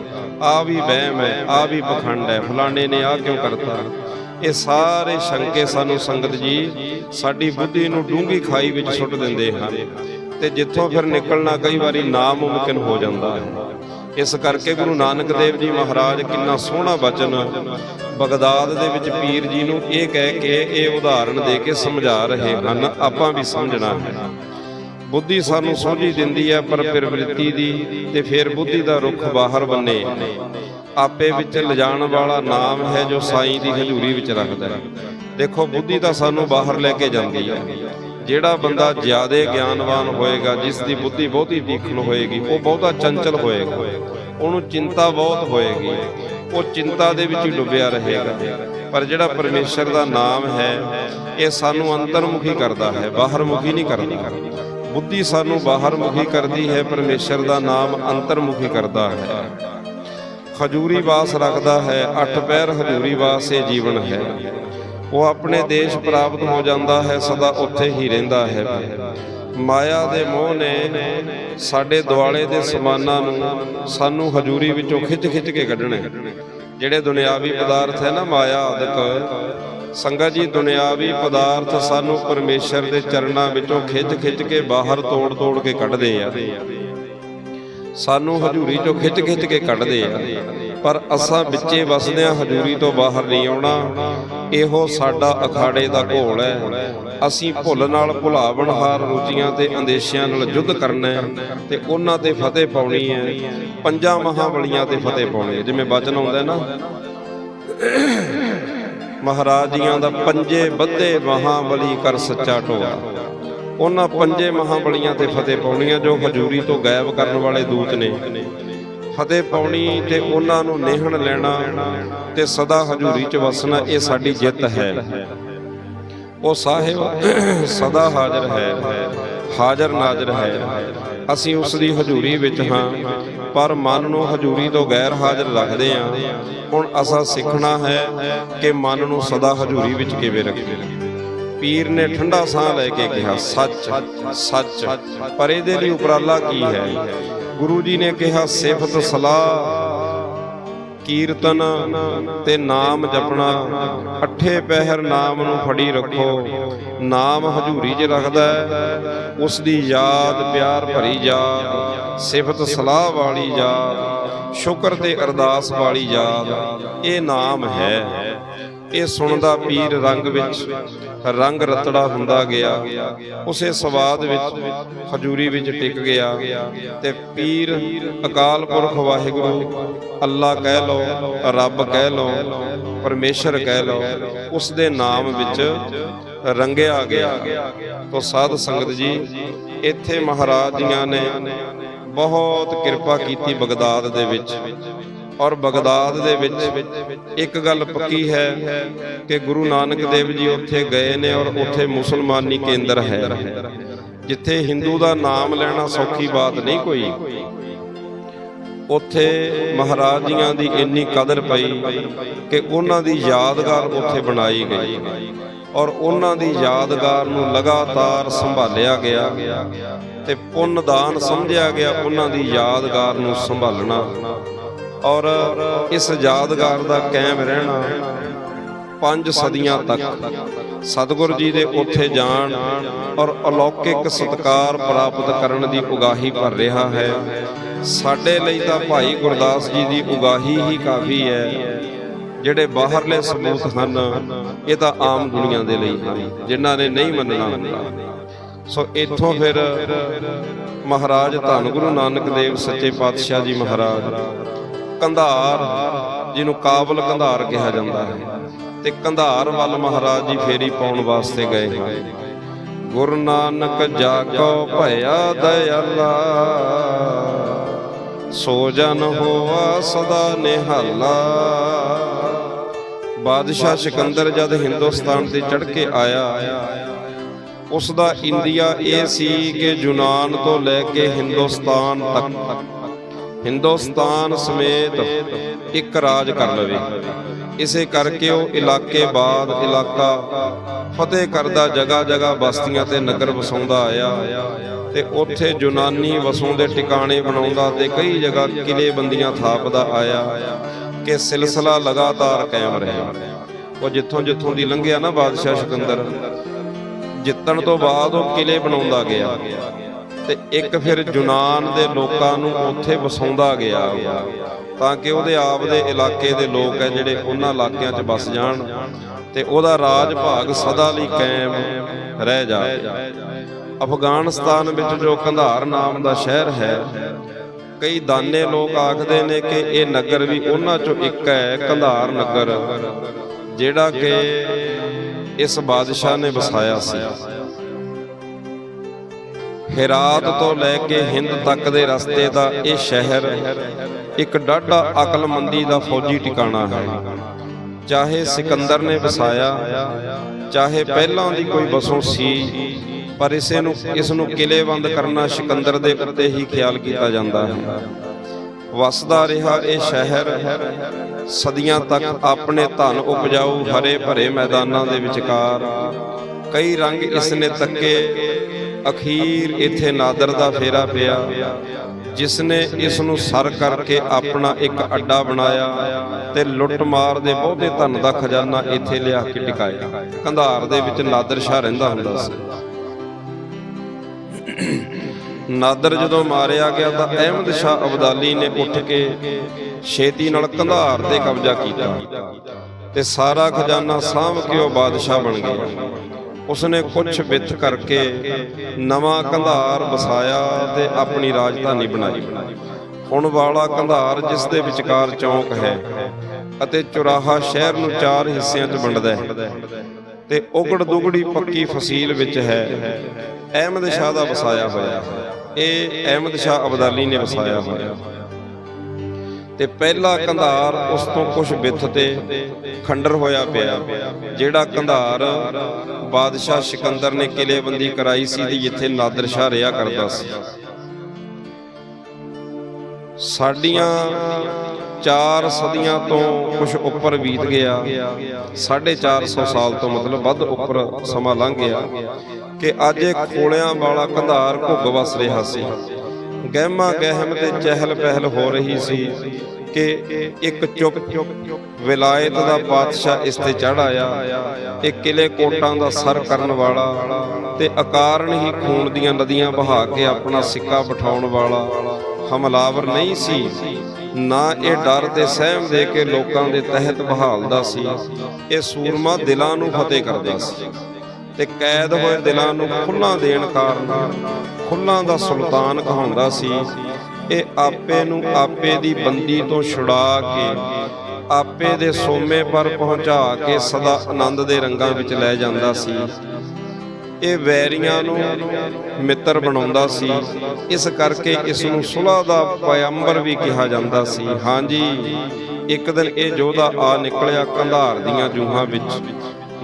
ਆ ਵੀ ਵਹਿਮ ਹੈ ਆ ਵੀ ਪਖੰਡ ਹੈ ਫਲਾਣੇ ਨੇ ਆ ਕਿਉਂ ਕਰਤਾ? ਇਹ ਸਾਰੇ ਸ਼ੰਕੇ ਸਾਨੂੰ ਸੰਗਤ ਜੀ ਸਾਡੀ ਬੁੱਧੀ ਨੂੰ ਡੂੰਗੀ ਖਾਈ ਵਿੱਚ ਸੁੱਟ ਦਿੰਦੇ ਹਨ ਤੇ ਜਿੱਥੋਂ ਫਿਰ ਨਿਕਲਣਾ ਕਈ ਵਾਰੀ ਨਾਮੁਮਕਿਨ ਹੋ ਜਾਂਦਾ ਹੈ। ਇਸ ਕਰਕੇ ਗੁਰੂ ਨਾਨਕ ਦੇਵ ਜੀ ਮਹਾਰਾਜ ਕਿੰਨਾ ਸੋਹਣਾ ਬਚਨ ਬਗਦਾਦ ਦੇ ਵਿੱਚ ਪੀਰ ਜੀ ਨੂੰ ਇਹ ਕਹਿ ਕੇ ਇਹ ਉਦਾਹਰਣ ਦੇ ਕੇ ਸਮਝਾ ਰਹੇ ਹਨ। ਆਪਾਂ ਵੀ ਸਮਝਣਾ ਹੈ। ਬੁੱਧੀ ਸਾਨੂੰ ਸੋਝੀ ਦਿੰਦੀ ਹੈ, ਪਰ ਪ੍ਰਵਿਰਤੀ ਦੀ ਤੇ ਫਿਰ ਬੁੱਧੀ ਦਾ ਰੁੱਖ ਬਾਹਰ ਬੰਨੇ। ਆਪੇ ਵਿੱਚ ਲਿਜਾਣ ਵਾਲਾ ਨਾਮ ਹੈ ਜੋ ਸਾਈਂ ਦੀ ਹਜ਼ੂਰੀ ਵਿੱਚ ਰੱਖਦਾ ਹੈ। ਦੇਖੋ, ਬੁੱਧੀ ਤਾਂ ਸਾਨੂੰ ਬਾਹਰ ਲੈ ਕੇ ਜਾਂਦੀ ਹੈ। ਜਿਹੜਾ ਬੰਦਾ ਜ਼ਿਆਦਾ ਗਿਆਨਵਾਨ ਹੋਏਗਾ, ਜਿਸ ਦੀ ਬੁੱਧੀ ਬਹੁਤੀ ਤੀਖਣ ਹੋਏਗੀ, ਉਹ ਬਹੁਤਾ ਚੰਚਲ ਹੋਏਗਾ। ਉਹਨੂੰ ਚਿੰਤਾ ਬਹੁਤ ਹੋਏਗੀ। ਉਹ ਚਿੰਤਾ ਦੇ ਵਿੱਚ ਹੀ ਡੁੱਬਿਆ ਰਹੇਗਾ। ਪਰ ਜਿਹੜਾ ਪਰਮੇਸ਼ਰ ਦਾ ਨਾਮ ਹੈ, ਇਹ ਸਾਨੂੰ ਅੰਤਰਮੁਖੀ ਕਰਦਾ ਹੈ, ਬਾਹਰਮੁਖੀ ਨਹੀਂ ਕਰਦਾ। ਬੁੱਧੀ ਸਾਨੂੰ ਬਾਹਰਮੁਖੀ ਕਰਦੀ ਹੈ, ਪਰਮੇਸ਼ਰ ਦਾ ਨਾਮ ਅੰਤਰਮੁਖੀ ਕਰਦਾ ਹੈ। ਹਜੂਰੀ ਵਾਸ ਰੱਖਦਾ ਹੈ, ਅੱਠ ਪੈਰ ਹਜੂਰੀ ਵਾਸ, ਇਹ ਜੀਵਨ ਹੈ। ਉਹ ਆਪਣੇ ਦੇਸ਼ ਪ੍ਰਾਪਤ ਹੋ ਜਾਂਦਾ ਹੈ, ਸਦਾ ਉੱਥੇ ਹੀ ਰਹਿੰਦਾ ਹੈ। ਮਾਇਆ ਦੇ ਮੋਹ ਨੇ ਸਾਡੇ ਦੁਆਲੇ ਦੇ ਸਮਾਨਾਂ ਨੂੰ ਸਾਨੂੰ ਹਜੂਰੀ ਵਿੱਚੋਂ ਖਿੱਚ ਖਿੱਚ ਕੇ ਕੱਢਣਾ। ਹੈ। ਜਿਹੜੇ ਦੁਨਿਆਵੀ ਪਦਾਰਥ ਹੈ ਨਾ, ਮਾਇਆ ਆਦਿਕ, ਸੰਗਤ ਜੀ, ਦੁਨਿਆਵੀ ਪਦਾਰਥ ਸਾਨੂੰ ਪਰਮੇਸ਼ਰ ਦੇ ਚਰਨਾਂ ਵਿੱਚੋਂ ਖਿੱਚ ਖਿੱਚ ਕੇ ਬਾਹਰ ਤੋੜ ਤੋੜ ਕੇ ਕੱਢਦੇ ਆ। ਸਾਨੂੰ ਹਜੂਰੀ ਚੋਂ ਖਿੱਚ ਖਿੱਚ ਕੇ ਕੱਢਦੇ ਆ। ਪਰ ਅਸਾਂ ਵਿੱਚੇ ਵਸਦੇ ਆ ਹਜੂਰੀ ਤੋਂ ਬਾਹਰ ਨਹੀਂ ਆਉਣਾ। ਇਹੋ ਸਾਡਾ ਅਖਾੜੇ ਦਾ ਘੋਲ ਹੈ। ਅਸੀਂ ਭੁੱਲ ਨਾਲ ਭੁਲਾਵਣਹਾਰ ਰੁਚੀਆਂ ਤੇ ਅੰਦੇਸ਼ਿਆਂ ਨਾਲ ਯੁੱਧ ਕਰਨਾ ਹੈ ਤੇ ਉਹਨਾਂ ਤੇ ਫਤਿਹ ਪਾਉਣੀ ਹੈ। ਪੰਜਾਂ ਮਹਾਬਲੀਆਂ ਤੇ ਫਤਿਹ ਪਾਉਣੀ ਹੈ। ਜਿਵੇਂ ਬਚਨ ਆਉਂਦਾ ਨਾ। ਮਹਾਰਾਜ ਜੀਆਂ ਦਾ ਪੰਜੇ ਬੱਧੇ ਮਹਾਬਲੀ ਕਰ ਸੱਚਾ ਟੋਆ ਉਹਨਾਂ ਪੰਜੇ ਮਹਾਬਲੀਆਂ ਤੇ ਫਤਿਹ ਪਾਉਣੀਆਂ ਜੋ ਹਜੂਰੀ ਤੋਂ ਗਾਇਬ ਕਰਨ ਵਾਲੇ ਦੂਤ ਨੇ। ਫਤਿਹ ਪਾਉਣੀ ਤੇ ਉਹਨਾਂ ਨੂੰ ਨਿਹਣ ਲੈਣਾ ਤੇ ਸਦਾ ਹਜੂਰੀ ਚ ਵਸਣਾ, ਇਹ ਸਾਡੀ ਜਿੱਤ ਹੈ। ਉਹ ਸਾਹਿਬ, ਸਦਾ ਹਾਜ਼ਰ ਹੈ, ਹਾਜ਼ਰ ਨਾਜ਼ਰ ਹੈ। ਅਸੀਂ ਉਸ ਦੀ ਹਜੂਰੀ ਵਿੱਚ ਹਾਂ, ਪਰ ਮਨ ਨੂੰ ਹਜੂਰੀ ਤੋਂ ਗੈਰ ਹਾਜ਼ਰ ਰੱਖਦੇ ਹਾਂ। ਹੁਣ ਅਸਾਂ ਸਿੱਖਣਾ ਹੈ ਕਿ ਮਨ ਨੂੰ ਸਦਾ ਹਜੂਰੀ ਵਿੱਚ ਕਿਵੇਂ ਰੱਖੀਏ। ਪੀਰ ਨੇ ਠੰਡਾ ਸਾਹ ਲੈ ਕੇ ਕਿਹਾ, ਸੱਚ ਸੱਚ, ਪਰ ਇਹਦੇ ਲਈ ਉਪਰਾਲਾ ਕੀ ਹੈ? ਗੁਰੂ ਜੀ ਨੇ ਕਿਹਾ, ਸਿਫਤ ਸਲਾਹ, ਕੀਰਤਨ ਤੇ ਨਾਮ ਜਪਣਾ। ਅੱਠੇ ਪਹਿਰ ਨਾਮ ਨੂੰ ਫੜੀ ਰੱਖੋ। ਨਾਮ ਹਜੂਰੀ 'ਚ ਰੱਖਦਾ ਹੈ। ਉਸ ਦੀ ਯਾਦ ਪਿਆਰ ਭਰੀ ਯਾਦ ਸਿਫਤ ਸਲਾਹ ਵਾਲੀ ਯਾਦ ਸ਼ੁਕਰ ਤੇ ਅਰਦਾਸ ਵਾਲੀ ਯਾਦ ਇਹ ਨਾਮ ਹੈ। ਇਹ ਸੁਣਦਾ ਪੀਰ ਰੰਗ ਵਿੱਚ ਰੰਗ ਰਤੜਾ ਹੁੰਦਾ ਗਿਆ। ਉਸੇ ਸਵਾਦ ਵਿੱਚ ਹਜੂਰੀ ਵਿੱਚ ਟਿਕ ਗਿਆ ਤੇ ਪੀਰ ਅਕਾਲ ਪੁਰਖ ਵਾਹਿਗੁਰੂ, ਅੱਲਾ ਕਹਿ ਲਓ, ਰੱਬ ਕਹਿ ਲਓ, ਪਰਮੇਸ਼ਰ ਕਹਿ ਲਓ, ਉਸ ਦੇ ਨਾਮ ਵਿੱਚ ਰੰਗਿਆ ਗਿਆ। ਤੋ ਸਾਧ ਸੰਗਤ ਜੀ, ਇੱਥੇ ਮਹਾਰਾਜ ਜੀਆਂ ਨੇ ਬਹੁਤ ਕਿਰਪਾ ਕੀਤੀ ਬਗਦਾਦ ਦੇ ਵਿੱਚ। ਔਰ ਬਗਦਾਦ ਦੇ ਵਿੱਚ ਇੱਕ ਗੱਲ ਪੱਕੀ ਹੈ ਕਿ ਗੁਰੂ ਨਾਨਕ ਦੇਵ ਜੀ ਉੱਥੇ ਗਏ ਨੇ ਔਰ ਉੱਥੇ ਮੁਸਲਮਾਨੀ ਕੇਂਦਰ ਹੈ। ਜਿੱਥੇ ਹਿੰਦੂ ਦਾ ਨਾਮ ਲੈਣਾ ਸੌਖੀ ਬਾਤ ਨਹੀਂ ਕੋਈ। ਉੱਥੇ ਮਹਾਰਾਜ ਜੀਆਂ ਦੀ ਇੰਨੀ ਕਦਰ ਪਈ ਕਿ ਉਹਨਾਂ ਦੀ ਯਾਦਗਾਰ ਉੱਥੇ ਬਣਾਈ ਗਈ ਔਰ ਉਹਨਾਂ ਦੀ ਯਾਦਗਾਰ ਨੂੰ ਲਗਾਤਾਰ ਸੰਭਾਲਿਆ ਗਿਆ ਤੇ ਪੁੰਨ ਦਾਨ ਸਮਝਿਆ ਗਿਆ ਉਹਨਾਂ ਦੀ ਯਾਦਗਾਰ ਨੂੰ ਸੰਭਾਲਣਾ। ਔਰ ਇਸ ਯਾਦਗਾਰ ਦਾ ਕਾਇਮ ਰਹਿਣਾ ਪੰਜ ਸਦੀਆਂ ਤੱਕ। ਸਤਿਗੁਰ ਜੀ ਦੇ ਉੱਥੇ ਜਾਣ ਔਰ ਅਲੌਕਿਕ ਸਤਕਾਰ ਪ੍ਰਾਪਤ ਕਰਨ ਦੀ ਉਗਾਹੀ ਭਰ ਰਿਹਾ ਹੈ। ਸਾਡੇ ਲਈ ਤਾਂ ਭਾਈ ਗੁਰਦਾਸ ਜੀ ਦੀ ਉਗਾਹੀ ਹੀ ਕਾਫੀ ਹੈ। ਜਿਹੜੇ ਬਾਹਰਲੇ ਸਬੂਤ ਹਨ, ਇਹ ਤਾਂ ਆਮ ਦੁਨੀਆ ਦੇ ਲਈ ਹਨ, ਜਿਨ੍ਹਾਂ ਨੇ ਨਹੀਂ ਮੰਨਣਾ ਹੁੰਦਾ। ਸੋ ਇੱਥੋਂ ਫਿਰ ਮਹਾਰਾਜ ਧੰਨ ਗੁਰੂ ਨਾਨਕ ਦੇਵ ਸੱਚੇ ਪਾਤਸ਼ਾਹ ਜੀ ਮਹਾਰਾਜ ਕੰਧਾਰ, ਜਿਹਨੂੰ ਕਾਬਲ ਕੰਧਾਰ ਕਿਹਾ ਜਾਂਦਾ ਹੈ। ਤੇ ਕੰਧਾਰ ਵੱਲ ਮਹਾਰਾਜ ਜੀ ਫੇਰੀ ਪਾਉਣ ਵਾਸਤੇ ਗਏ। ਹਨ ਗੁਰੂ ਨਾਨਕ ਜਾਗੋ ਭਇਆ ਦਇਆਲਾ, ਸੋ ਜਨ ਹੋਆ ਸਦਾ ਨਿਹਾਲਾ। ਬਾਦਸ਼ਾਹ ਸਿਕੰਦਰ ਜਦ ਹਿੰਦੁਸਤਾਨ ਤੇ ਚੜ ਕੇ ਆਇਆ ਉਸ ਦਾ ਇੰਡੀਆ ਇਹ ਸੀ ਕਿ ਯੂਨਾਨ ਤੋਂ ਲੈ ਕੇ ਹਿੰਦੁਸਤਾਨ ਤੱਕ। ਹਿੰਦੁਸਤਾਨ ਸਮੇਤ ਇੱਕ ਰਾਜ ਕਰ ਲਵੇ। ਇਸੇ ਕਰਕੇ ਉਹ ਇਲਾਕੇ ਬਾਦ ਇਲਾਕਾ ਫਤਿਹ ਕਰਦਾ, ਜਗਾ ਜਗਾ ਬਸਤੀਆਂ ਤੇ ਨਗਰ ਵਸਾਉਂਦਾ ਆਇਆ ਤੇ ਉੱਥੇ ਯੂਨਾਨੀ ਵਸੋਂ ਦੇ ਟਿਕਾਣੇ ਬਣਾਉਂਦਾ ਤੇ ਕਈ ਜਗ੍ਹਾ ਕਿਲੇ ਬੰਦੀਆਂ ਥਾਪਦਾ ਆਇਆ ਕਿ ਸਿਲਸਿਲਾ ਲਗਾਤਾਰ ਕਾਇਮ ਰਿਹਾ। ਉਹ ਜਿੱਥੋਂ ਜਿੱਥੋਂ ਦੀ ਲੰਘਿਆ ਨਾ ਬਾਦਸ਼ਾਹ ਸਿਕੰਦਰ, ਜਿੱਤਣ ਤੋਂ ਬਾਅਦ ਉਹ ਕਿਲੇ ਬਣਾਉਂਦਾ ਗਿਆ। ਤੇ ਇੱਕ ਫਿਰ ਯੂਨਾਨ ਦੇ ਲੋਕਾਂ ਨੂੰ ਉੱਥੇ ਵਸਾਉਂਦਾ ਗਿਆ ਤਾਂ ਕਿ ਉਹਦੇ ਆਪ ਦੇ ਇਲਾਕੇ ਦੇ ਲੋਕ ਹੈ ਜਿਹੜੇ ਉਹਨਾਂ ਇਲਾਕਿਆਂ 'ਚ ਵਸ ਜਾਣ ਤੇ ਉਹਦਾ ਰਾਜ ਭਾਗ ਸਦਾ ਲਈ ਕਾਇਮ ਰਹਿ ਜਾਏ ਅਫਗਾਨਿਸਤਾਨ ਵਿੱਚ ਜੋ ਕੰਧਾਰ ਨਾਮ ਦਾ ਸ਼ਹਿਰ ਹੈ, ਕਈ ਦਾਨੇ ਲੋਕ ਆਖਦੇ ਨੇ ਕਿ ਇਹ ਨਗਰ ਵੀ ਉਹਨਾਂ ਚੋਂ ਇੱਕ ਹੈ, ਕੰਧਾਰ ਨਗਰ, ਜਿਹੜਾ ਕਿ ਇਸ ਬਾਦਸ਼ਾਹ ਨੇ ਵਸਾਇਆ ਸੀ। ਹਿਰਾਤ ਤੋਂ ਲੈ ਕੇ ਹਿੰਦ ਤੱਕ ਦੇ ਰਸਤੇ ਦਾ ਇਹ ਸ਼ਹਿਰ ਇੱਕ ਡਾਢਾ ਅਕਲਮੰਦੀ ਦਾ ਫੌਜੀ ਟਿਕਾਣਾ ਹੈ। ਚਾਹੇ ਸਿਕੰਦਰ ਨੇ ਵਸਾਇਆ, ਚਾਹੇ ਪਹਿਲਾਂ ਦੀ ਕੋਈ ਬਸੋਂ ਸੀ, ਪਰ ਇਸੇ ਨੂੰ ਇਸ ਨੂੰ ਕਿਲੇਬੰਦ ਕਰਨਾ ਸਿਕੰਦਰ ਦੇ ਉੱਤੇ ਹੀ ਖਿਆਲ ਕੀਤਾ ਜਾਂਦਾ ਹੈ। ਵਸਦਾ ਰਿਹਾ ਇਹ ਸ਼ਹਿਰ। ਸਦੀਆਂ ਤੱਕ ਆਪਣੇ ਧਨ ਉਪਜਾਊ ਹਰੇ ਭਰੇ ਮੈਦਾਨਾਂ ਦੇ ਵਿਚਕਾਰ ਕਈ ਰੰਗ ਇਸ ਨੇ ਤੱਕੇ ਅਖੀਰ ਇੱਥੇ ਨਾਦਰ ਦਾ ਫੇਰਾ ਪਿਆ। ਜਿਸ ਨੇ ਇਸ ਨੂੰ ਸਰ ਕਰਕੇ ਆਪਣਾ ਇੱਕ ਅੱਡਾ ਬਣਾਇਆ ਤੇ ਲੁੱਟ ਮਾਰ ਦੇ ਬਹੁਤੇ ਧਨ ਦਾ ਖਜ਼ਾਨਾ ਇੱਥੇ ਲਿਆ ਕੇ ਟਿਕਾਇਆ। ਕੰਧਾਰ ਦੇ ਵਿੱਚ ਨਾਦਰ ਸ਼ਾਹ ਰਹਿੰਦਾ ਹੁੰਦਾ ਸੀ। ਨਾਦਰ ਜਦੋਂ ਮਾਰਿਆ ਗਿਆ ਤਾਂ ਅਹਿਮਦ ਸ਼ਾਹ ਅਬਦਾਲੀ ਨੇ ਉੱਠ ਕੇ ਛੇਤੀ ਨਾਲ ਕੰਧਾਰ ਤੇ ਕਬਜ਼ਾ ਕੀਤਾ ਤੇ ਸਾਰਾ ਖਜ਼ਾਨਾ ਸਾਂਭ ਕੇ ਉਹ ਬਾਦਸ਼ਾਹ ਬਣ ਗਿਆ। ਉਸਨੇ ਕੁਝ ਵਿੱਥ ਕਰਕੇ ਨਵਾਂ ਕੰਧਾਰ ਵਸਾਇਆ ਤੇ ਆਪਣੀ ਰਾਜਧਾਨੀ ਬਣਾਈ। ਹੁਣ ਵਾਲਾ ਕੰਧਾਰ ਜਿਸ ਦੇ ਵਿਚਕਾਰ ਚੌਂਕ ਹੈ ਅਤੇ ਚੁਰਾਹਾ ਸ਼ਹਿਰ ਨੂੰ ਚਾਰ ਹਿੱਸਿਆਂ 'ਚ ਵੰਡਦਾ ਹੈ ਤੇ ਉਗੜ ਦੁਗੜੀ ਪੱਕੀ ਫਸੀਲ ਵਿੱਚ ਹੈ। ਅਹਿਮਦ ਸ਼ਾਹ ਦਾ ਵਸਾਇਆ ਹੋਇਆ। ਇਹ ਅਹਿਮਦ ਸ਼ਾਹ ਅਬਦਾਲੀ ਨੇ ਵਸਾਇਆ ਹੋਇਆ। ਤੇ ਪਹਿਲਾ ਕੰਧਾਰ ਉਸ ਤੋਂ ਕੁਝ ਵਿੱਥ ਤੇ ਖੰਡਰ ਹੋਇਆ ਪਿਆ, ਜਿਹੜਾ ਕੰਧਾਰ ਬਾਦਸ਼ਾਹ ਸਿਕੰਦਰ ਨੇ ਕਿਲੇਬੰਦੀ ਕਰਾਈ ਸੀ ਤੇ ਜਿੱਥੇ ਨਾਦਰ ਸ਼ਾਹ ਰਿਹਾ ਕਰਦਾ ਸੀ। ਸਾਡੀਆਂ ਚਾਰ ਸਦੀਆਂ ਤੋਂ ਕੁਝ ਉੱਪਰ ਬੀਤ ਗਿਆ 450 ਸਾਲ ਤੋਂ ਮਤਲਬ ਵੱਧ ਉੱਪਰ ਸਮਾਂ ਲੰਘ ਗਿਆ ਕਿ ਅੱਜ ਇਹ ਖੋਲਿਆਂ ਵਾਲਾ ਕੰਧਾਰ ਘੁੱਗ ਵਸ ਰਿਹਾ ਸੀ। ਗਹਿਮਾ ਗਹਿਮ ਤੇ ਚਹਿਲ ਪਹਿਲ ਹੋ ਰਹੀ ਸੀ ਕਿ ਇੱਕ ਚੁੱਪ ਵਿਲਾਇਤ ਦਾ ਬਾਦਸ਼ਾਹ ਇਸ ਤੇ ਚੜ ਆਇਆ। ਇਹ ਕਿਲੇ ਕੋਟਾਂ ਦਾ ਸਰ ਕਰਨ ਵਾਲਾ ਤੇ ਅਕਾਰਨ ਹੀ ਖੂਨ ਦੀਆਂ ਨਦੀਆਂ ਬਹਾ ਕੇ ਆਪਣਾ ਸਿੱਕਾ ਬਿਠਾਉਣ ਵਾਲਾ ਹਮਲਾਵਰ ਨਹੀਂ ਸੀ। ਨਾ ਇਹ ਡਰ ਤੇ ਸਹਿਮ ਦੇ ਕੇ ਲੋਕਾਂ ਦੇ ਤਹਿਤ ਬਹਾਲਦਾ ਸੀ। ਇਹ ਸੂਰਮਾ ਦਿਲਾਂ ਨੂੰ ਫਤਿਹ ਕਰਦਾ ਸੀ। ਤੇ ਕੈਦ ਹੋਏ ਦਿਲਾਂ ਨੂੰ ਖੁੱਲਾਂ ਦੇਣ ਕਾਰਨ ਖੁੱਲਾਂ ਦਾ ਸੁਲਤਾਨ ਕਹਾਉਂਦਾ ਸੀ, ਇਹ ਆਪੇ ਨੂੰ ਆਪੇ ਦੀ ਬੰਦੀ ਤੋਂ ਛੁਡਾ ਕੇ ਆਪੇ ਦੇ ਸੋਮੇ ਪਰ ਪਹੁੰਚਾ ਕੇ ਸਦਾ ਆਨੰਦ ਦੇ ਰੰਗਾਂ ਵਿੱਚ ਲੈ ਜਾਂਦਾ ਸੀ। ਇਹ ਵੈਰੀਆਂ ਨੂੰ ਮਿੱਤਰ ਬਣਾਉਂਦਾ ਸੀ, ਇਸ ਕਰਕੇ ਇਸ ਨੂੰ ਸੁਲ੍ਹਾ ਦਾ ਪਿਆੰਬਰ ਵੀ ਕਿਹਾ ਜਾਂਦਾ ਸੀ। ਹਾਂਜੀ ਇੱਕ ਦਿਨ ਇਹ ਯੋਧਾ ਆ ਨਿਕਲਿਆ ਕੰਧਾਰ ਦੀਆਂ ਜੂਹਾਂ ਵਿੱਚ।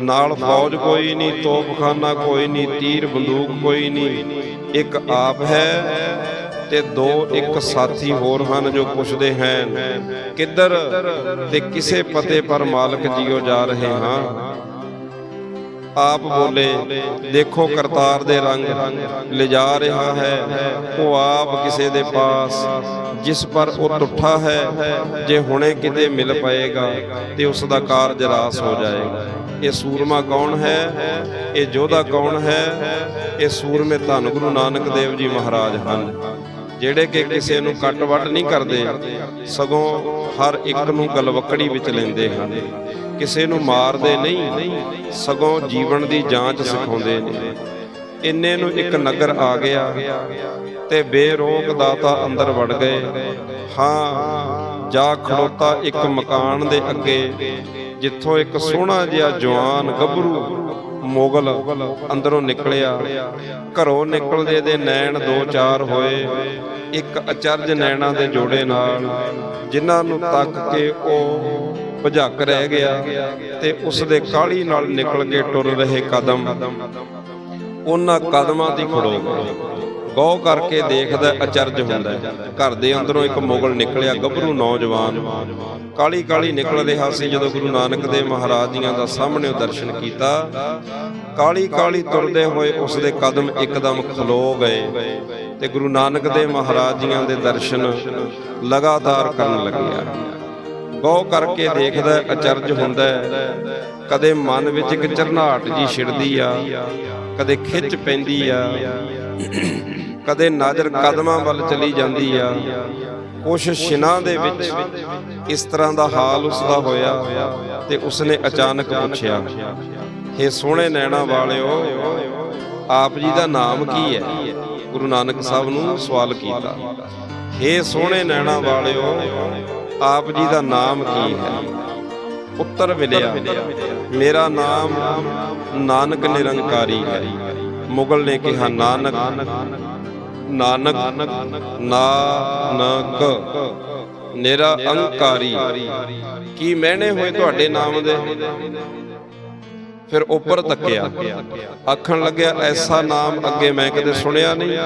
ਨਾਲ ਫੌਜ ਕੋਈ ਨਹੀਂ ਤੋਪਖਾਨਾ ਕੋਈ ਨਹੀਂ ਤੀਰ ਬੰਦੂਕ ਕੋਈ ਨਹੀਂ। ਇੱਕ ਆਪ ਹੈ ਤੇ ਦੋ ਇੱਕ ਸਾਥੀ ਹੋਰ ਹਨ ਜੋ ਪੁੱਛਦੇ ਹਨ ਕਿੱਧਰ ਤੇ ਕਿਸੇ ਪਤੇ ਪਰ ਮਾਲਕ ਜੀਓ ਜਾ ਰਹੇ ਹਾਂ। ਆਪ ਬੋਲੇ ਦੇਖੋ ਕਰਤਾਰ ਦੇ ਰੰਗ ਲਿਜਾ ਰਿਹਾ ਹੈ। ਉਹ ਆਪ ਕਿਸੇ ਦੇ ਪਾਸ ਜਿਸ ਪਰ ਉਹ ਟੁੱਠਾ ਹੈ। ਜੇ ਹੁਣੇ ਕਿਤੇ ਮਿਲ ਪਏਗਾ ਤੇ ਉਸ ਦਾ ਕਾਰਜ ਰਾਸ ਹੋ ਜਾਏਗਾ। ਇਹ ਸੂਰਮਾ ਕੌਣ ਹੈ? ਇਹ ਯੋਧਾ ਕੌਣ ਹੈ? ਇਹ ਸੂਰਮੇ ਧੰਨ ਗੁਰੂ ਨਾਨਕ ਦੇਵ ਜੀ ਮਹਾਰਾਜ ਹਨ, ਜਿਹੜੇ ਕਿ ਕਿਸੇ ਨੂੰ ਕੱਟ ਵੱਟ ਨਹੀਂ ਕਰਦੇ, ਸਗੋਂ ਹਰ ਇੱਕ ਨੂੰ ਗਲਵਕੜੀ ਵਿੱਚ ਲੈਂਦੇ ਹਨ। ਕਿਸੇ ਨੂੰ ਮਾਰਦੇ ਨਹੀਂ, ਸਗੋਂ ਜੀਵਨ ਦੀ ਜਾਂਚ ਸਿਖਾਉਂਦੇ ਨੇ। ਇੰਨੇ ਨੂੰ ਇੱਕ ਨਗਰ ਆ ਗਿਆ ਤੇ ਬੇਰੋਕ ਦਾਤਾ ਅੰਦਰ ਵੜ ਗਏ। ਹਾਂ, ਜਾ ਖੜੋਤਾ ਇੱਕ ਮਕਾਨ ਦੇ ਅੱਗੇ ਜਿੱਥੋਂ ਇੱਕ ਸੋਹਣਾ ਜਿਹਾ ਜਵਾਨ ਗੱਭਰੂ ਮੋਗਲ ਅੰਦਰੋਂ ਨਿਕਲਿਆ, ਘਰੋਂ ਨਿਕਲਦੇ ਦੇ ਨੈਣ ਦੋ ਚਾਰ ਹੋਏ, ਇੱਕ ਅਚਰਜ ਨੈਣਾ ਦੇ ਜੋੜੇ ਨਾਲ, ਜਿਨ੍ਹਾਂ ਨੂੰ ਤੱਕ ਕੇ ਉਹ ਭੁਝਕ ਰਹਿ ਗਿਆ ਤੇ ਉਸ ਦੇ ਕਾਲੀ ਨਾਲ ਨਿਕਲ ਕੇ ਟੁਰ ਰਹੇ ਕਦਮ। ਉਹਨਾਂ ਕਦਮਾਂ ਦੀ ਖੜੋ ਗੌ ਕਰਕੇ ਦੇਖਦਾ ਅਚਰਜ ਹੁੰਦਾ ਘਰ ਦੇ ਅੰਦਰੋਂ ਇੱਕ ਮੁਗਲ ਨਿਕਲਿਆ, ਗੱਭਰੂ ਨੌਜਵਾਨ। ਕਾਲੀ ਕਾਲੀ ਨਿਕਲ ਰਿਹਾ ਸੀ ਜਦੋਂ ਗੁਰੂ ਨਾਨਕ ਦੇਵ ਮਹਾਰਾਜ ਜੀਆਂ ਦਾ ਸਾਹਮਣੇ ਦਰਸ਼ਨ ਕੀਤਾ। ਕਾਲੀ ਕਾਲੀ ਤੁਰਦੇ ਹੋਏ ਉਸ ਦੇ ਕਦਮ ਇੱਕਦਮ ਖਲੋ ਗਏ ਤੇ ਗੁਰੂ ਨਾਨਕ ਦੇਵ ਮਹਾਰਾਜ ਜੀਆਂ ਦੇ ਦਰਸ਼ਨ ਲਗਾਤਾਰ ਕਰਨ ਲੱਗਿਆ। ਗੌ ਕਰਕੇ ਦੇਖਦਾ ਅਚਰਜ ਹੁੰਦਾ ਕਦੇ ਮਨ ਵਿੱਚ ਇੱਕ ਝਰਨਾਟ ਜੀ ਛਿੜਦੀ ਆ। ਕਦੇ ਖਿੱਚ ਪੈਂਦੀ ਆ। ਕਦੇ ਨਜ਼ਰ ਕਦਮਾਂ ਵੱਲ ਚਲੀ ਜਾਂਦੀ ਆ। ਕੁਛ ਛਿਨਾਂ ਦੇ ਵਿੱਚ ਇਸ ਤਰ੍ਹਾਂ ਦਾ ਹਾਲ ਉਸ ਦਾ ਹੋਇਆ ਤੇ ਉਸਨੇ ਅਚਾਨਕ ਪੁੱਛਿਆ हे ਸੋਹਣੇ ਨੈਣਾ ਵਾਲਿਓ, ਆਪ ਜੀ ਦਾ ਨਾਮ ਕੀ ਹੈ? ਗੁਰੂ ਨਾਨਕ ਸਾਹਿਬ ਨੂੰ ਸਵਾਲ ਕੀਤਾ हे ਸੋਹਣੇ ਨੈਣਾ ਵਾਲਿਓ, ਆਪ ਜੀ ਦਾ ਨਾਮ ਕੀ ਹੈ? ਉੱਤਰ ਮਿਲਿਆ। ਮੇਰਾ ਨਾਮ ਨਾਨਕ ਨਿਰੰਕਾਰੀ ਹੈ। ਮੁਗਲ ਨੇ ਕਿਹਾ ਨਾਨਕ ਨਾਨਕ ਨਾਨਕ ਨਿਰਾ ਅੰਕਾਰੀ ਕੀ ਮਹਿਣੇ ਹੋਏ ਤੁਹਾਡੇ ਨਾਮ ਦੇ? ਫਿਰ ਉੱਪਰ ਤੱਕਿਆ। ਆਖਣ ਲੱਗਿਆ ਐਸਾ ਨਾਮ ਅੱਗੇ ਮੈਂ ਕਦੇ ਸੁਣਿਆ ਨਹੀਂ।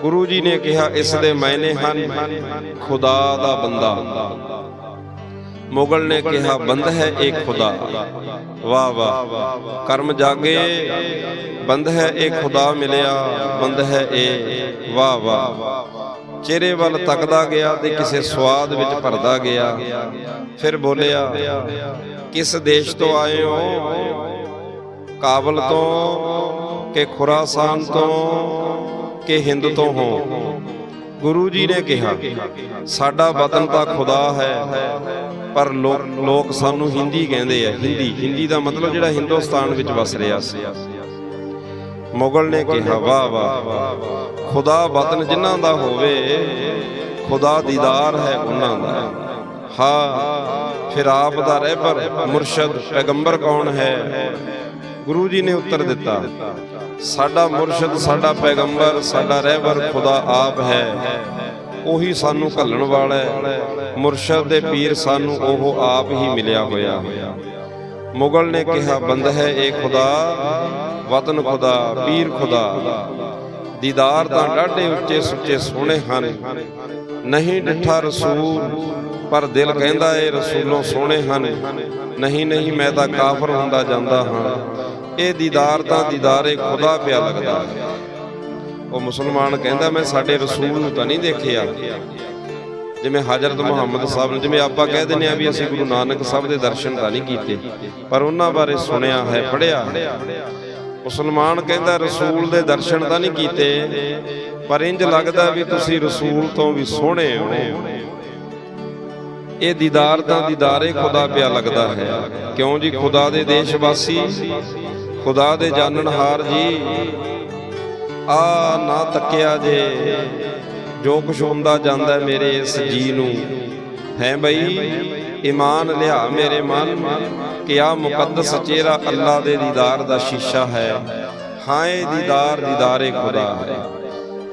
ਗੁਰੂ ਜੀ ਨੇ ਕਿਹਾ ਇਸ ਦੇ ਮਾਇਨੇ ਹਨ ਖੁਦਾ ਦਾ ਬੰਦਾ। ਮੁਗਲ ਨੇ ਕਿਹਾ ਬੰਦ ਹੈ ਇੱਕ ਖੁਦਾ। ਵਾਹ ਵਾਹ। ਕਰਮ ਜਾਗੇ ਬੰਦ ਹੈ ਇੱਕ ਖੁਦਾ ਮਿਲਿਆ ਬੰਦ ਹੈ ਇਹ ਵਾਹ ਵਾਹ ਚਿਹਰੇ ਵੱਲ ਤੱਕਦਾ ਗਿਆ ਤੇ ਕਿਸੇ ਸਵਾਦ ਵਿੱਚ ਭਰਦਾ ਗਿਆ। ਫਿਰ ਬੋਲਿਆ ਕਿਸ ਦੇਸ਼ ਤੋਂ ਆਏ ਹੋ? ਕਾਬਲ ਤੋਂ ਕਿ ਖੁਰਾਸਾਨ ਤੋਂ ਕਿ ਹਿੰਦ ਤੋਂ ਹੋ? ਗੁਰੂ ਜੀ ਨੇ ਕਿਹਾ ਸਾਡਾ ਵਤਨ ਤਾਂ ਖੁਦਾ ਹੈ ਪਰ ਲੋਕ ਲੋਕ ਸਾਨੂੰ ਹਿੰਦੀ ਕਹਿੰਦੇ ਆ ਹਿੰਦੀ। ਹਿੰਦੀ ਦਾ ਮਤਲਬ ਜਿਹੜਾ ਹਿੰਦੁਸਤਾਨ ਵਿੱਚ ਵਸ ਰਿਹਾ ਸੀ। ਮੁਗਲ ਨੇ ਕਿਹਾ ਵਾਹ ਵਾਹ। ਖੁਦਾ ਵਤਨ ਜਿਨ੍ਹਾਂ ਦਾ ਹੋਵੇ ਖੁਦਾ ਦੀਦਾਰ ਹੈ ਉਹਨਾਂ ਦਾ। ਹਾਂ ਫਿਰ ਆਪ ਦਾ ਰਹਿਬਰ ਮੁਰਸ਼ਦ ਪੈਗੰਬਰ ਕੌਣ ਹੈ? ਗੁਰੂ ਜੀ ਨੇ ਉੱਤਰ ਦਿੱਤਾ ਸਾਡਾ ਮੁਰਸ਼ਦ, ਸਾਡਾ ਪੈਗੰਬਰ, ਸਾਡਾ ਰਹਿਬਰ ਖੁਦਾ ਆਪ ਹੈ। ਉਹੀ ਸਾਨੂੰ ਘੱਲਣ ਵਾਲਾ ਹੈ। ਮੁਰਸ਼ਦ ਦੇ ਪੀਰ ਸਾਨੂੰ ਉਹ ਆਪ ਹੀ ਮਿਲਿਆ ਹੋਇਆ। ਮੁਗਲ ਨੇ ਕਿਹਾ, ਬੰਦ ਹੈ ਇਹ ਖੁਦਾ, ਵਤਨ ਖੁਦਾ, ਪੀਰ ਖੁਦਾ। ਦੀਦਾਰ ਤਾਂ ਡਾਢੇ ਉੱਚੇ ਸੁੱਚੇ ਸੋਹਣੇ ਹਨ। ਨਹੀਂ ਡਿੱਠਾ ਰਸੂਲ, ਪਰ ਦਿਲ ਕਹਿੰਦਾ ਏ ਰਸੂਲੋਂ ਸੋਹਣੇ ਹਨ। ਨਹੀਂ ਨਹੀਂ ਮੈਂ ਤਾਂ ਕਾਫਰ ਹੁੰਦਾ ਜਾਂਦਾ ਹਾਂ। ਇਹ ਦੀਦਾਰ ਤਾਂ ਦੀਦਾਰੇ ਖੁਦਾ ਪਿਆ ਲੱਗਦਾ। ਉਹ ਮੁਸਲਮਾਨ ਕਹਿੰਦਾ, ਮੈਂ ਸਾਡੇ ਰਸੂਲ ਨੂੰ ਤਾਂ ਨਹੀਂ ਦੇਖਿਆ। ਜਿਵੇਂ ਹਜ਼ਰਤ ਮੁਹੰਮਦ ਸਾਹਿਬ ਨੂੰ, ਜਿਵੇਂ ਆਪਾਂ ਕਹਿ ਦਿੰਦੇ ਆ ਵੀ ਅਸੀਂ ਗੁਰੂ ਨਾਨਕ ਸਾਹਿਬ ਦੇ ਦਰਸ਼ਨ ਤਾਂ ਨਹੀਂ ਕੀਤੇ, ਪਰ ਉਹਨਾਂ ਬਾਰੇ ਸੁਣਿਆ ਹੈ, ਪੜ੍ਹਿਆ ਮੁਸਲਮਾਨ ਕਹਿੰਦਾ, ਰਸੂਲ ਦੇ ਦਰਸ਼ਨ ਤਾਂ ਨਹੀਂ ਕੀਤੇ, ਪਰ ਇੰਜ ਲੱਗਦਾ ਵੀ ਤੁਸੀਂ ਰਸੂਲ ਤੋਂ ਵੀ ਸੋਹਣੇ ਹੋ। ਇਹ ਦੀਦਾਰ ਤਾਂ ਦੀਦਾਰੇ ਖੁਦਾ ਪਿਆ ਲੱਗਦਾ ਹੈ। ਕਿਉਂ ਜੀ? ਖੁਦਾ ਦੇ ਦੇਸ਼ ਵਾਸੀ ਖੁਦਾ ਦੇ ਜਾਣਨਹਾਰ ਜੀ। ਆ ਨਾ ਤੱਕਿਆ ਜੇ, ਜੋ ਕੁਛ ਹੁੰਦਾ ਜਾਂਦਾ ਮੇਰੇ ਇਸ ਜੀ ਨੂੰ। ਹੈ ਬਈ, ਈਮਾਨ ਲਿਆ ਮੇਰੇ ਮਨ ਕਿ ਆ ਮੁਕੱਦਸ ਚਿਹਰਾ ਅੱਲਾ ਦੇ ਦੀਦਾਰ ਦਾ ਸ਼ੀਸ਼ਾ ਹੈ। ਹਾਏ ਦੀਦਾਰ ਦੀਦਾਰੇ ਖੁਦਾ ਹੈ।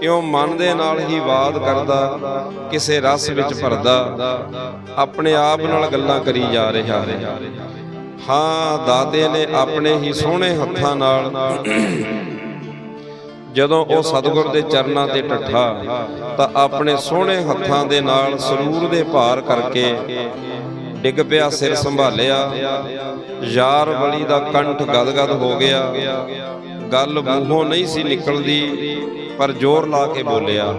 ਇਉਂ ਮਨ ਦੇ ਨਾਲ ਹੀ ਬਾਤ ਕਰਦਾ, ਕਿਸੇ ਰਸ ਵਿੱਚ ਭਰਦਾ, ਆਪਣੇ ਆਪ ਨਾਲ ਗੱਲਾਂ ਕਰੀ ਜਾ ਰਿਹਾ। ਹੈ ਹਾਂ ਦਾਦੇ ਨੇ ਆਪਣੇ ਹੀ ਸੋਹਣੇ ਹੱਥਾਂ ਨਾਲ ਜਦੋਂ ਉਹ ਸਤਿਗੁਰ ਦੇ ਚਰਨਾਂ ਤੇ ਟੱਠਾ ਤਾਂ ਆਪਣੇ ਸੋਹਣੇ ਹੱਥਾਂ ਦੇ ਨਾਲ ਸਰੂਰ ਦੇ ਭਾਰ ਕਰਕੇ ਡਿੱਗ ਪਿਆ ਸਿਰ ਸੰਭਾਲਿਆ। ਯਾਰ ਬਲੀ ਦਾ ਕੰਠ ਗਦਗਦ ਹੋ ਗਿਆ। ਗੱਲ ਮੂੰਹੋਂ ਨਹੀਂ ਸੀ ਨਿਕਲਦੀ ਪਰ ਜ਼ੋਰ ਲਾ ਕੇ ਬੋਲਿਆ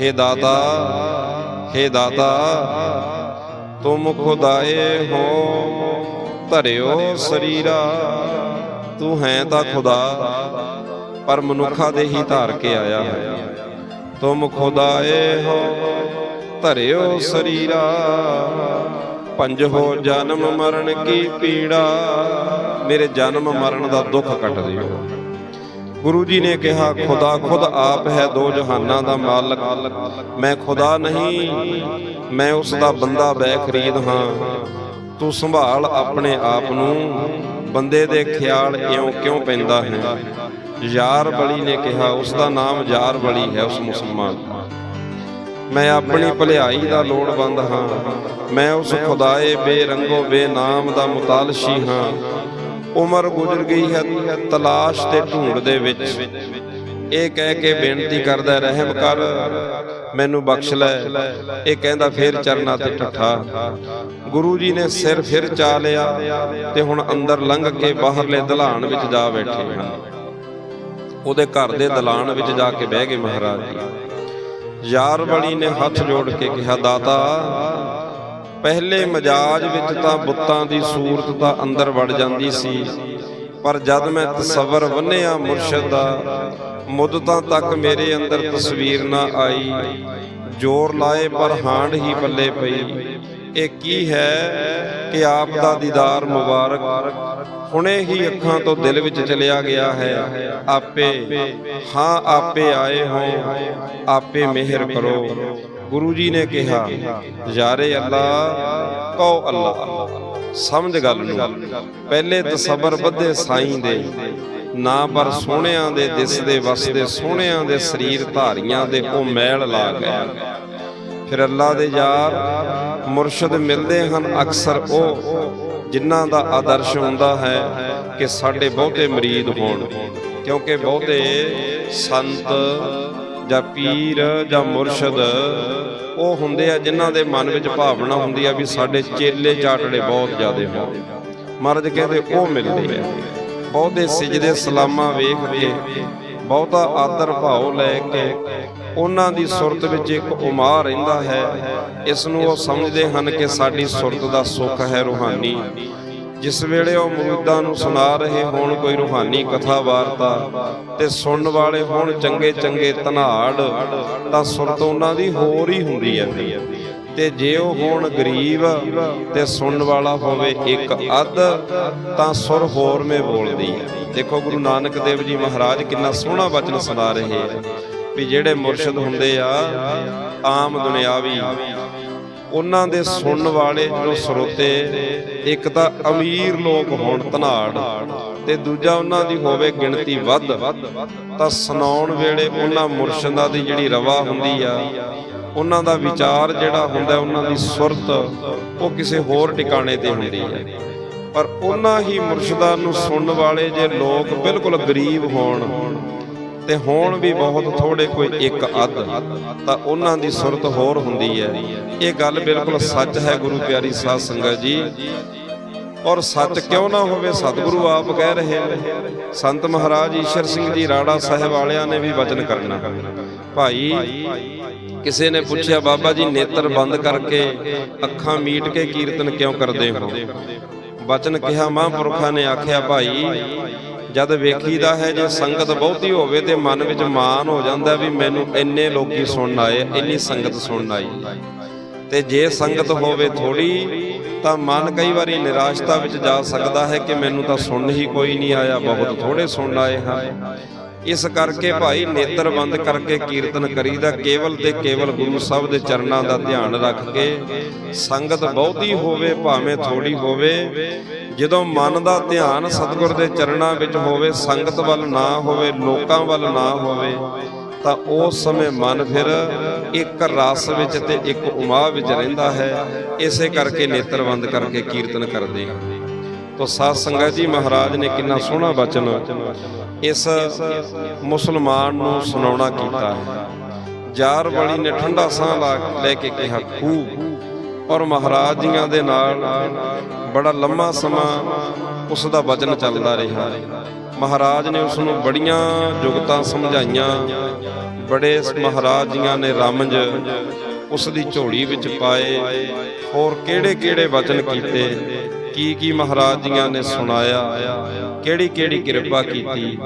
ਹੇ ਦਾਤਾ ਹੇ ਦਾਤਾ ਤੁਮ ਖੁਦਾਏ ਹੋ ਧਰਿਓ ਸਰੀਰਾ। ਤੂੰ ਹੈ ਤਾਂ ਖੁਦਾ, ਪਰ ਮਨੁੱਖਾ ਦੇ ਹੀ ਧਾਰ ਕੇ ਆਇਆ ਹੈ। ਤੁਮ ਖੁਦਾਏ ਹੋ, ਧਰਿਓ ਸਰੀਰਾ। ਪੰਜ ਹੋ ਜਨਮ ਮਰਨ ਕੀ ਪੀੜਾ, ਮੇਰੇ ਜਨਮ ਮਰਨ ਦਾ ਦੁੱਖ ਕੱਟ ਦਿਓ। ਗੁਰੂ ਜੀ ਨੇ ਕਿਹਾ, ਖੁਦਾ, ਖੁਦ ਆਪ ਹੈ ਦੋ ਜਹਾਨਾਂ ਦਾ ਮਾਲਕ। ਮੈਂ ਖੁਦਾ ਨਹੀਂ, ਮੈਂ ਉਸ ਦਾ ਬੰਦਾ ਬੈ ਖਰੀਦ ਹਾਂ। ਤੂੰ ਸੰਭਾਲ ਆਪਣੇ ਆਪ ਨੂੰ। ਬੰਦੇ ਦੇ ਖਿਆਲ ਇਉਂ ਕਿਉਂ ਪੈਂਦਾ ਹੈ? ਯਾਰ ਬਲੀ ਨੇ ਕਿਹਾ, ਉਸ ਦਾ ਨਾਮ ਯਾਰ ਬਲੀ ਹੈ, ਉਸ ਮੁਸਲਮਾਨ ਮੈਂ ਆਪਣੀ ਭਲਾਈ ਦਾ ਲੋੜਵੰਦ ਹਾਂ। ਮੈਂ ਉਸ ਖੁਦਾਏ ਬੇਰੰਗੋ, ਬੇਨਾਮ ਦਾ ਮੁਤਾਲਸ਼ੀ ਹਾਂ। ਉਮਰ ਗੁਜ਼ਰ ਗਈ ਹੈ ਤਲਾਸ਼ ਤੇ ਢੂੰਡ ਦੇ ਵਿੱਚ। ਇਹ ਕਹਿ ਕੇ ਬੇਨਤੀ ਕਰਦਾ, ਰਹਿਮ ਕਰ, ਮੈਨੂੰ ਬਖਸ਼ ਲੈ। ਇਹ ਕਹਿੰਦਾ, ਫੇਰ ਚਰਨਾ ਤੇ ਠੱਠਾ। ਗੁਰੂ ਜੀ ਨੇ ਸਿਰ ਫਿਰ ਚਾ ਲਿਆ ਤੇ ਹੁਣ ਅੰਦਰ ਲੰਘ ਕੇ ਬਾਹਰਲੇ ਦਲਾਨ ਵਿੱਚ ਜਾ ਬੈਠੇ ਹਨ। ਉਹਦੇ ਘਰ ਦੇ ਦਲਾਨ ਵਿੱਚ ਜਾ ਕੇ ਬਹਿ ਗਏ ਮਹਾਰਾਜ ਜੀ। ਯਾਰ ਬਲੀ ਨੇ ਹੱਥ ਜੋੜ ਕੇ ਕਿਹਾ, ਦਾਤਾ, ਪਹਿਲੇ ਮਜਾਜ ਵਿੱਚ ਤਾਂ ਬੁੱਤਾਂ ਦੀ ਸੂਰਤ ਤਾਂ ਅੰਦਰ ਵੜ ਜਾਂਦੀ ਸੀ। ਪਰ ਜਦ ਮੈਂ ਤਸਵਰ ਬੰਨਿਆ ਮੁਰਸ਼ਿਦ ਦਾ ਮੁੱਦਤਾਂ ਤੱਕ ਮੇਰੇ ਅੰਦਰ ਤਸਵੀਰ ਨਾ ਆਈ। ਜ਼ੋਰ ਲਾਏ ਪਰ ਹਾਂਡ ਹੀ ਪੱਲੇ ਪਈ। ਇਹ ਕੀ ਹੈ ਕਿ ਆਪ ਦਾ ਦੀਦਾਰ ਮੁਬਾਰਕ ਹੁਣੇ ਹੀ ਅੱਖਾਂ ਤੋਂ ਦਿਲ ਵਿੱਚ ਚਲਿਆ ਗਿਆ ਹੈ। ਆਪੇ, ਹਾਂ, ਆਪੇ ਆਏ ਹੋ, ਆਪੇ ਮਿਹਰ ਕਰੋ। ਗੁਰੂ ਜੀ ਨੇ ਕਿਹਾ ਯਾਰੇ ਅੱਲਾ, ਕਹੋ ਅੱਲਾ। ਸਮਝ ਗੱਲ ਨੂੰ। ਪਹਿਲੇ ਤਸਬਰ ਬੱਧੇ ਸਾਈਂ ਦੇ, ਨਾ ਪਰ ਸੋਹਣਿਆਂ ਦੇ ਦਿਸਦੇ ਵਸਦੇ ਸੋਹਣਿਆਂ ਦੇ ਸਰੀਰ ਧਾਰੀਆਂ ਦੇ ਉਹ ਮੈਲ ਲਾ ਗਿਆ। ਫਿਰ ਅੱਲਾ ਦੇ ਯਾਰ ਮੁਰਸ਼ਿਦ ਮਿਲਦੇ ਹਨ ਅਕਸਰ ਉਹ, ਜਿਨ੍ਹਾਂ ਦਾ ਆਦਰਸ਼ ਹੁੰਦਾ ਹੈ ਕਿ ਸਾਡੇ ਬਹੁਤੇ ਮਰੀਦ ਹੋਣ। ਕਿਉਂਕਿ ਬਹੁਤੇ ਸੰਤ ਜਾਂ ਪੀਰ ਜਾਂ ਮੁਰਸ਼ਿਦ ਉਹ ਹੁੰਦੇ ਆ ਜਿਨ੍ਹਾਂ ਦੇ ਮਨ ਵਿੱਚ ਭਾਵਨਾ ਹੁੰਦੀ ਆ ਵੀ ਸਾਡੇ ਚੇਲੇ ਚਾਟੜੇ ਬਹੁਤ ਜ਼ਿਆਦੇ ਹੋਣ। ਮਹਾਰਾਜ ਕਹਿੰਦੇ ਉਹ ਮਿਲਦੇ ਆ। ਬਹੁਤੇ ਸਿਜਦੇ ਸਲਾਮਾਂ ਵੇਖ ਕੇ, ਬਹੁਤਾ ਆਦਰ ਭਾਉ ਲੈ ਕੇ, ਉਹਨਾਂ ਦੀ ਸੁਰਤ ਵਿੱਚ ਇੱਕ ਉਮਾ ਰਹਿੰਦਾ ਹੈ। ਇਸ ਨੂੰ ਉਹ ਸਮਝਦੇ ਹਨ ਕਿ ਸਾਡੀ ਸੁਰਤ ਦਾ ਸੁੱਖ ਹੈ, ਰੂਹਾਨੀ। ਜਿਸ ਵੇਲੇ ਉਹ ਮੁਰੀਦਾਂ ਨੂੰ ਸੁਣਾ ਰਹੇ ਹੋਣ ਕੋਈ ਰੂਹਾਨੀ ਕਥਾ ਵਾਰਤਾ ਤੇ ਸੁਣਨ ਵਾਲੇ ਹੋਣ ਚੰਗੇ ਚੰਗੇ ਤਨਾੜ ਤਾਂ ਸੁਰਤ ਉਹਨਾਂ ਦੀ ਹੋਰ ਹੀ ਹੁੰਦੀ ਹੈ। ਤੇ ਜੇ ਉਹ ਹੋਣ ਗਰੀਬ ਤੇ ਸੁਣਨ ਵਾਲਾ ਹੋਵੇ ਇੱਕ ਅੱਧ, ਤਾਂ ਸੁਰ ਹੋਰ ਮੇ ਬੋਲਦੀ ਹੈ। ਦੇਖੋ ਗੁਰੂ ਨਾਨਕ ਦੇਵ ਜੀ ਮਹਾਰਾਜ ਕਿੰਨਾ ਸੋਹਣਾ ਵਚਨ ਸੁਣਾ ਰਹੇ ਆ ਵੀ ਜਿਹੜੇ ਮੁਰਸ਼ਿਦ ਹੁੰਦੇ ਆ, ਆਮ ਦੁਨਿਆਵੀ ਉਹਨਾਂ ਦੇ ਸੁਣਨ ਵਾਲੇ ਜੋ ਸਰੋਤੇ, ਇੱਕ ਤਾਂ ਅਮੀਰ ਲੋਕ ਹੋਣ ਧਨਾੜ ਤੇ ਦੂਜਾ ਉਹਨਾਂ ਦੀ ਹੋਵੇ ਗਿਣਤੀ ਵੱਧ, ਤਾਂ ਸੁਣਾਉਣ ਵੇਲੇ ਉਹਨਾਂ ਮੁਰਸ਼ਿਦਾਂ ਦੀ ਜਿਹੜੀ ਰਵਾ ਹੁੰਦੀ ਆ, ਉਹਨਾਂ ਦਾ ਵਿਚਾਰ ਜਿਹੜਾ ਹੁੰਦਾ ਉਹਨਾਂ ਦੀ ਸੁਰਤ, ਉਹ ਕਿਸੇ ਹੋਰ ਟਿਕਾਣੇ ਤੇ ਹੁੰਦੀ ਹੈ ਪਰ ਉਹਨਾਂ ਹੀ ਮੁਰਸ਼ਿਦਾਂ ਨੂੰ ਸੁਣਨ ਵਾਲੇ ਜੇ ਲੋਕ ਬਿਲਕੁਲ ਗਰੀਬ ਹੋਣ ਤੇ ਹੋਣ ਵੀ ਬਹੁਤ ਥੋੜੇ ਕੋਈ ਇੱਕ ਅੱਧ, ਤਾਂ ਉਹਨਾਂ ਦੀ ਸੁਰਤ ਹੋਰ ਹੁੰਦੀ ਹੈ। ਇਹ ਗੱਲ ਬਿਲਕੁਲ ਸੱਚ ਹੈ ਗੁਰੂ ਪਿਆਰੀ ਸਾਧ ਸੰਗਤ ਜੀ। ਔਰ ਸੱਚ ਕਿਉਂ ਨਾ ਹੋਵੇ, ਸਤਿਗੁਰੂ ਆਪ ਕਹਿ ਰਹੇ ਨੇ, ਸੰਤ ਮਹਾਰਾਜ ਈਸ਼ਰ ਸਿੰਘ ਜੀ ਰਾੜਾ ਸਾਹਿਬ ਵਾਲਿਆਂ ਨੇ ਵੀ ਵਚਨ ਕਰਨਾ। ਭਾਈ, ਕਿਸੇ ਨੇ ਪੁੱਛਿਆ, ਬਾਬਾ ਜੀ ਨੇਤਰ ਬੰਦ ਕਰਕੇ ਅੱਖਾਂ ਮੀਟ ਕੇ ਕੀਰਤਨ ਕਿਉਂ ਕਰਦੇ ਹੋ? ਵਚਨ ਕਿਹਾ ਮਹਾਂਪੁਰਖਾਂ ਨੇ ਆਖਿਆ, ਭਾਈ ਜਦ ਵੇਖੀਦਾ ਹੈ, ਜੇ ਸੰਗਤ ਬਹੁਤੀ ਹੋਵੇ ਤੇ ਮਨ ਵਿੱਚ ਮਾਣ ਹੋ ਜਾਂਦਾ ਵੀ ਮੈਨੂੰ ਇੰਨੇ ਲੋਕੀ ਸੁਣਨ ਆਏ, ਇੰਨੀ ਸੰਗਤ ਸੁਣਨ ਆਈ। ਤੇ ਜੇ ਸੰਗਤ ਹੋਵੇ ਥੋੜੀ ਤਾਂ ਮਨ ਕਈ ਵਾਰੀ ਨਿਰਾਸ਼ਤਾ ਵਿੱਚ ਜਾ ਸਕਦਾ ਹੈ ਕਿ ਮੈਨੂੰ ਤਾਂ ਸੁਣਨ ਹੀ ਕੋਈ ਨਹੀਂ ਆਇਆ, ਬਹੁਤ ਥੋੜੇ ਸੁਣਨ ਆਏ ਹਨ ਇਸ ਕਰਕੇ ਭਾਈ ਨੇਤਰ ਬੰਦ ਕਰਕੇ ਕੀਰਤਨ ਕਰੀਦਾ, ਕੇਵਲ ਤੇ ਕੇਵਲ ਗੁਰੂ ਸਾਹਿਬ ਦੇ ਚਰਨਾਂ ਦਾ ਧਿਆਨ ਰੱਖ ਕੇ ਸੰਗਤ ਬਹੁਤੀ ਹੋਵੇ, ਭਾਵੇਂ ਥੋੜੀ ਹੋਵੇ, ਜਦੋਂ ਮਨ ਦਾ ਧਿਆਨ ਸਤਿਗੁਰ ਦੇ ਚਰਨਾਂ ਵਿੱਚ ਹੋਵੇ, ਸੰਗਤ ਵੱਲ ਨਾ ਹੋਵੇ, ਲੋਕਾਂ ਵੱਲ ਨਾ ਹੋਵੇ, ਤਾਂ ਉਸ ਸਮੇਂ ਮਨ ਫਿਰ ਇੱਕ ਰਸ ਵਿੱਚ ਤੇ ਇੱਕ ਉਮਾ ਵਿੱਚ ਰਹਿੰਦਾ ਹੈ। ਇਸੇ ਕਰਕੇ ਨੇਤਰ ਬੰਦ ਕਰਕੇ ਕੀਰਤਨ ਕਰਦੇ ਹਾਂ। ਤੋ ਸਾਧ ਸੰਗਤ ਜੀ ਮਹਾਰਾਜ ਨੇ ਕਿੰਨਾ ਸੋਹਣਾ ਬਚਨ ਇਸ ਮੁਸਲਮਾਨ ਨੂੰ ਸੁਣਾਉਣਾ ਕੀਤਾ ਹੈ। ਜਾਰ ਬੜੀ ਨੇ ਠੰਡਾ ਸਾਹ ਲਾ ਲੈ ਕੇ ਕਿਹਾ, ਖੂਬ। ਔਰ ਮਹਾਰਾਜ ਜੀਆਂ ਦੇ ਨਾਲ ਬੜਾ ਲੰਮਾ ਸਮਾਂ ਉਸ ਦਾ ਬਚਨ ਚੱਲਦਾ ਰਿਹਾ। ਮਹਾਰਾਜ ਨੇ ਉਸ ਨੂੰ ਬੜੀਆਂ ਜੁਗਤਾਂ ਸਮਝਾਈਆਂ। ਬੜੇ ਮਹਾਰਾਜ ਜੀਆਂ ਨੇ ਰਮਜ ਉਸ ਦੀ ਝੋਲੀ ਵਿੱਚ ਪਾਏ। ਹੋਰ ਕਿਹੜੇ ਕਿਹੜੇ ਵਚਨ ਕੀਤੇ? ਕੀ ਕੀ ਮਹਾਰਾਜ ਜੀਆਂ ਨੇ ਸੁਣਾਇਆ? ਕਿਹੜੀ ਕਿਹੜੀ ਕਿਰਪਾ ਕੀਤੀ?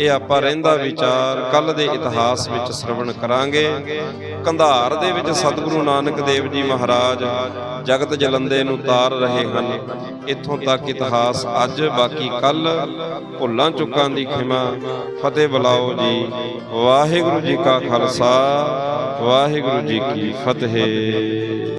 ਇਹ ਆਪਾਂ ਰਹਿੰਦਾ ਵਿਚਾਰ ਕੱਲ ਦੇ ਇਤਿਹਾਸ ਵਿੱਚ ਸ਼ਰਵਣ ਕਰਾਂਗੇ। ਕੰਧਾਰ ਦੇ ਵਿੱਚ ਸਤਿਗੁਰੂ ਨਾਨਕ ਦੇਵ ਜੀ ਮਹਾਰਾਜ ਜਗਤ ਜਲੰਦੇ ਨੂੰ ਤਾਰ ਰਹੇ ਹਨ। ਇੱਥੋਂ ਤੱਕ ਇਤਿਹਾਸ ਅੱਜ, ਬਾਕੀ ਕੱਲ ਭੁੱਲਾਂ ਚੁੱਕਾਂ ਦੀ ਖਿਮਾ। ਫਤਿਹ ਬੁਲਾਓ ਜੀ। ਵਾਹਿਗੁਰੂ ਜੀ ਕਾ ਖਾਲਸਾ, ਵਾਹਿਗੁਰੂ ਜੀ ਕੀ ਫਤਿਹ।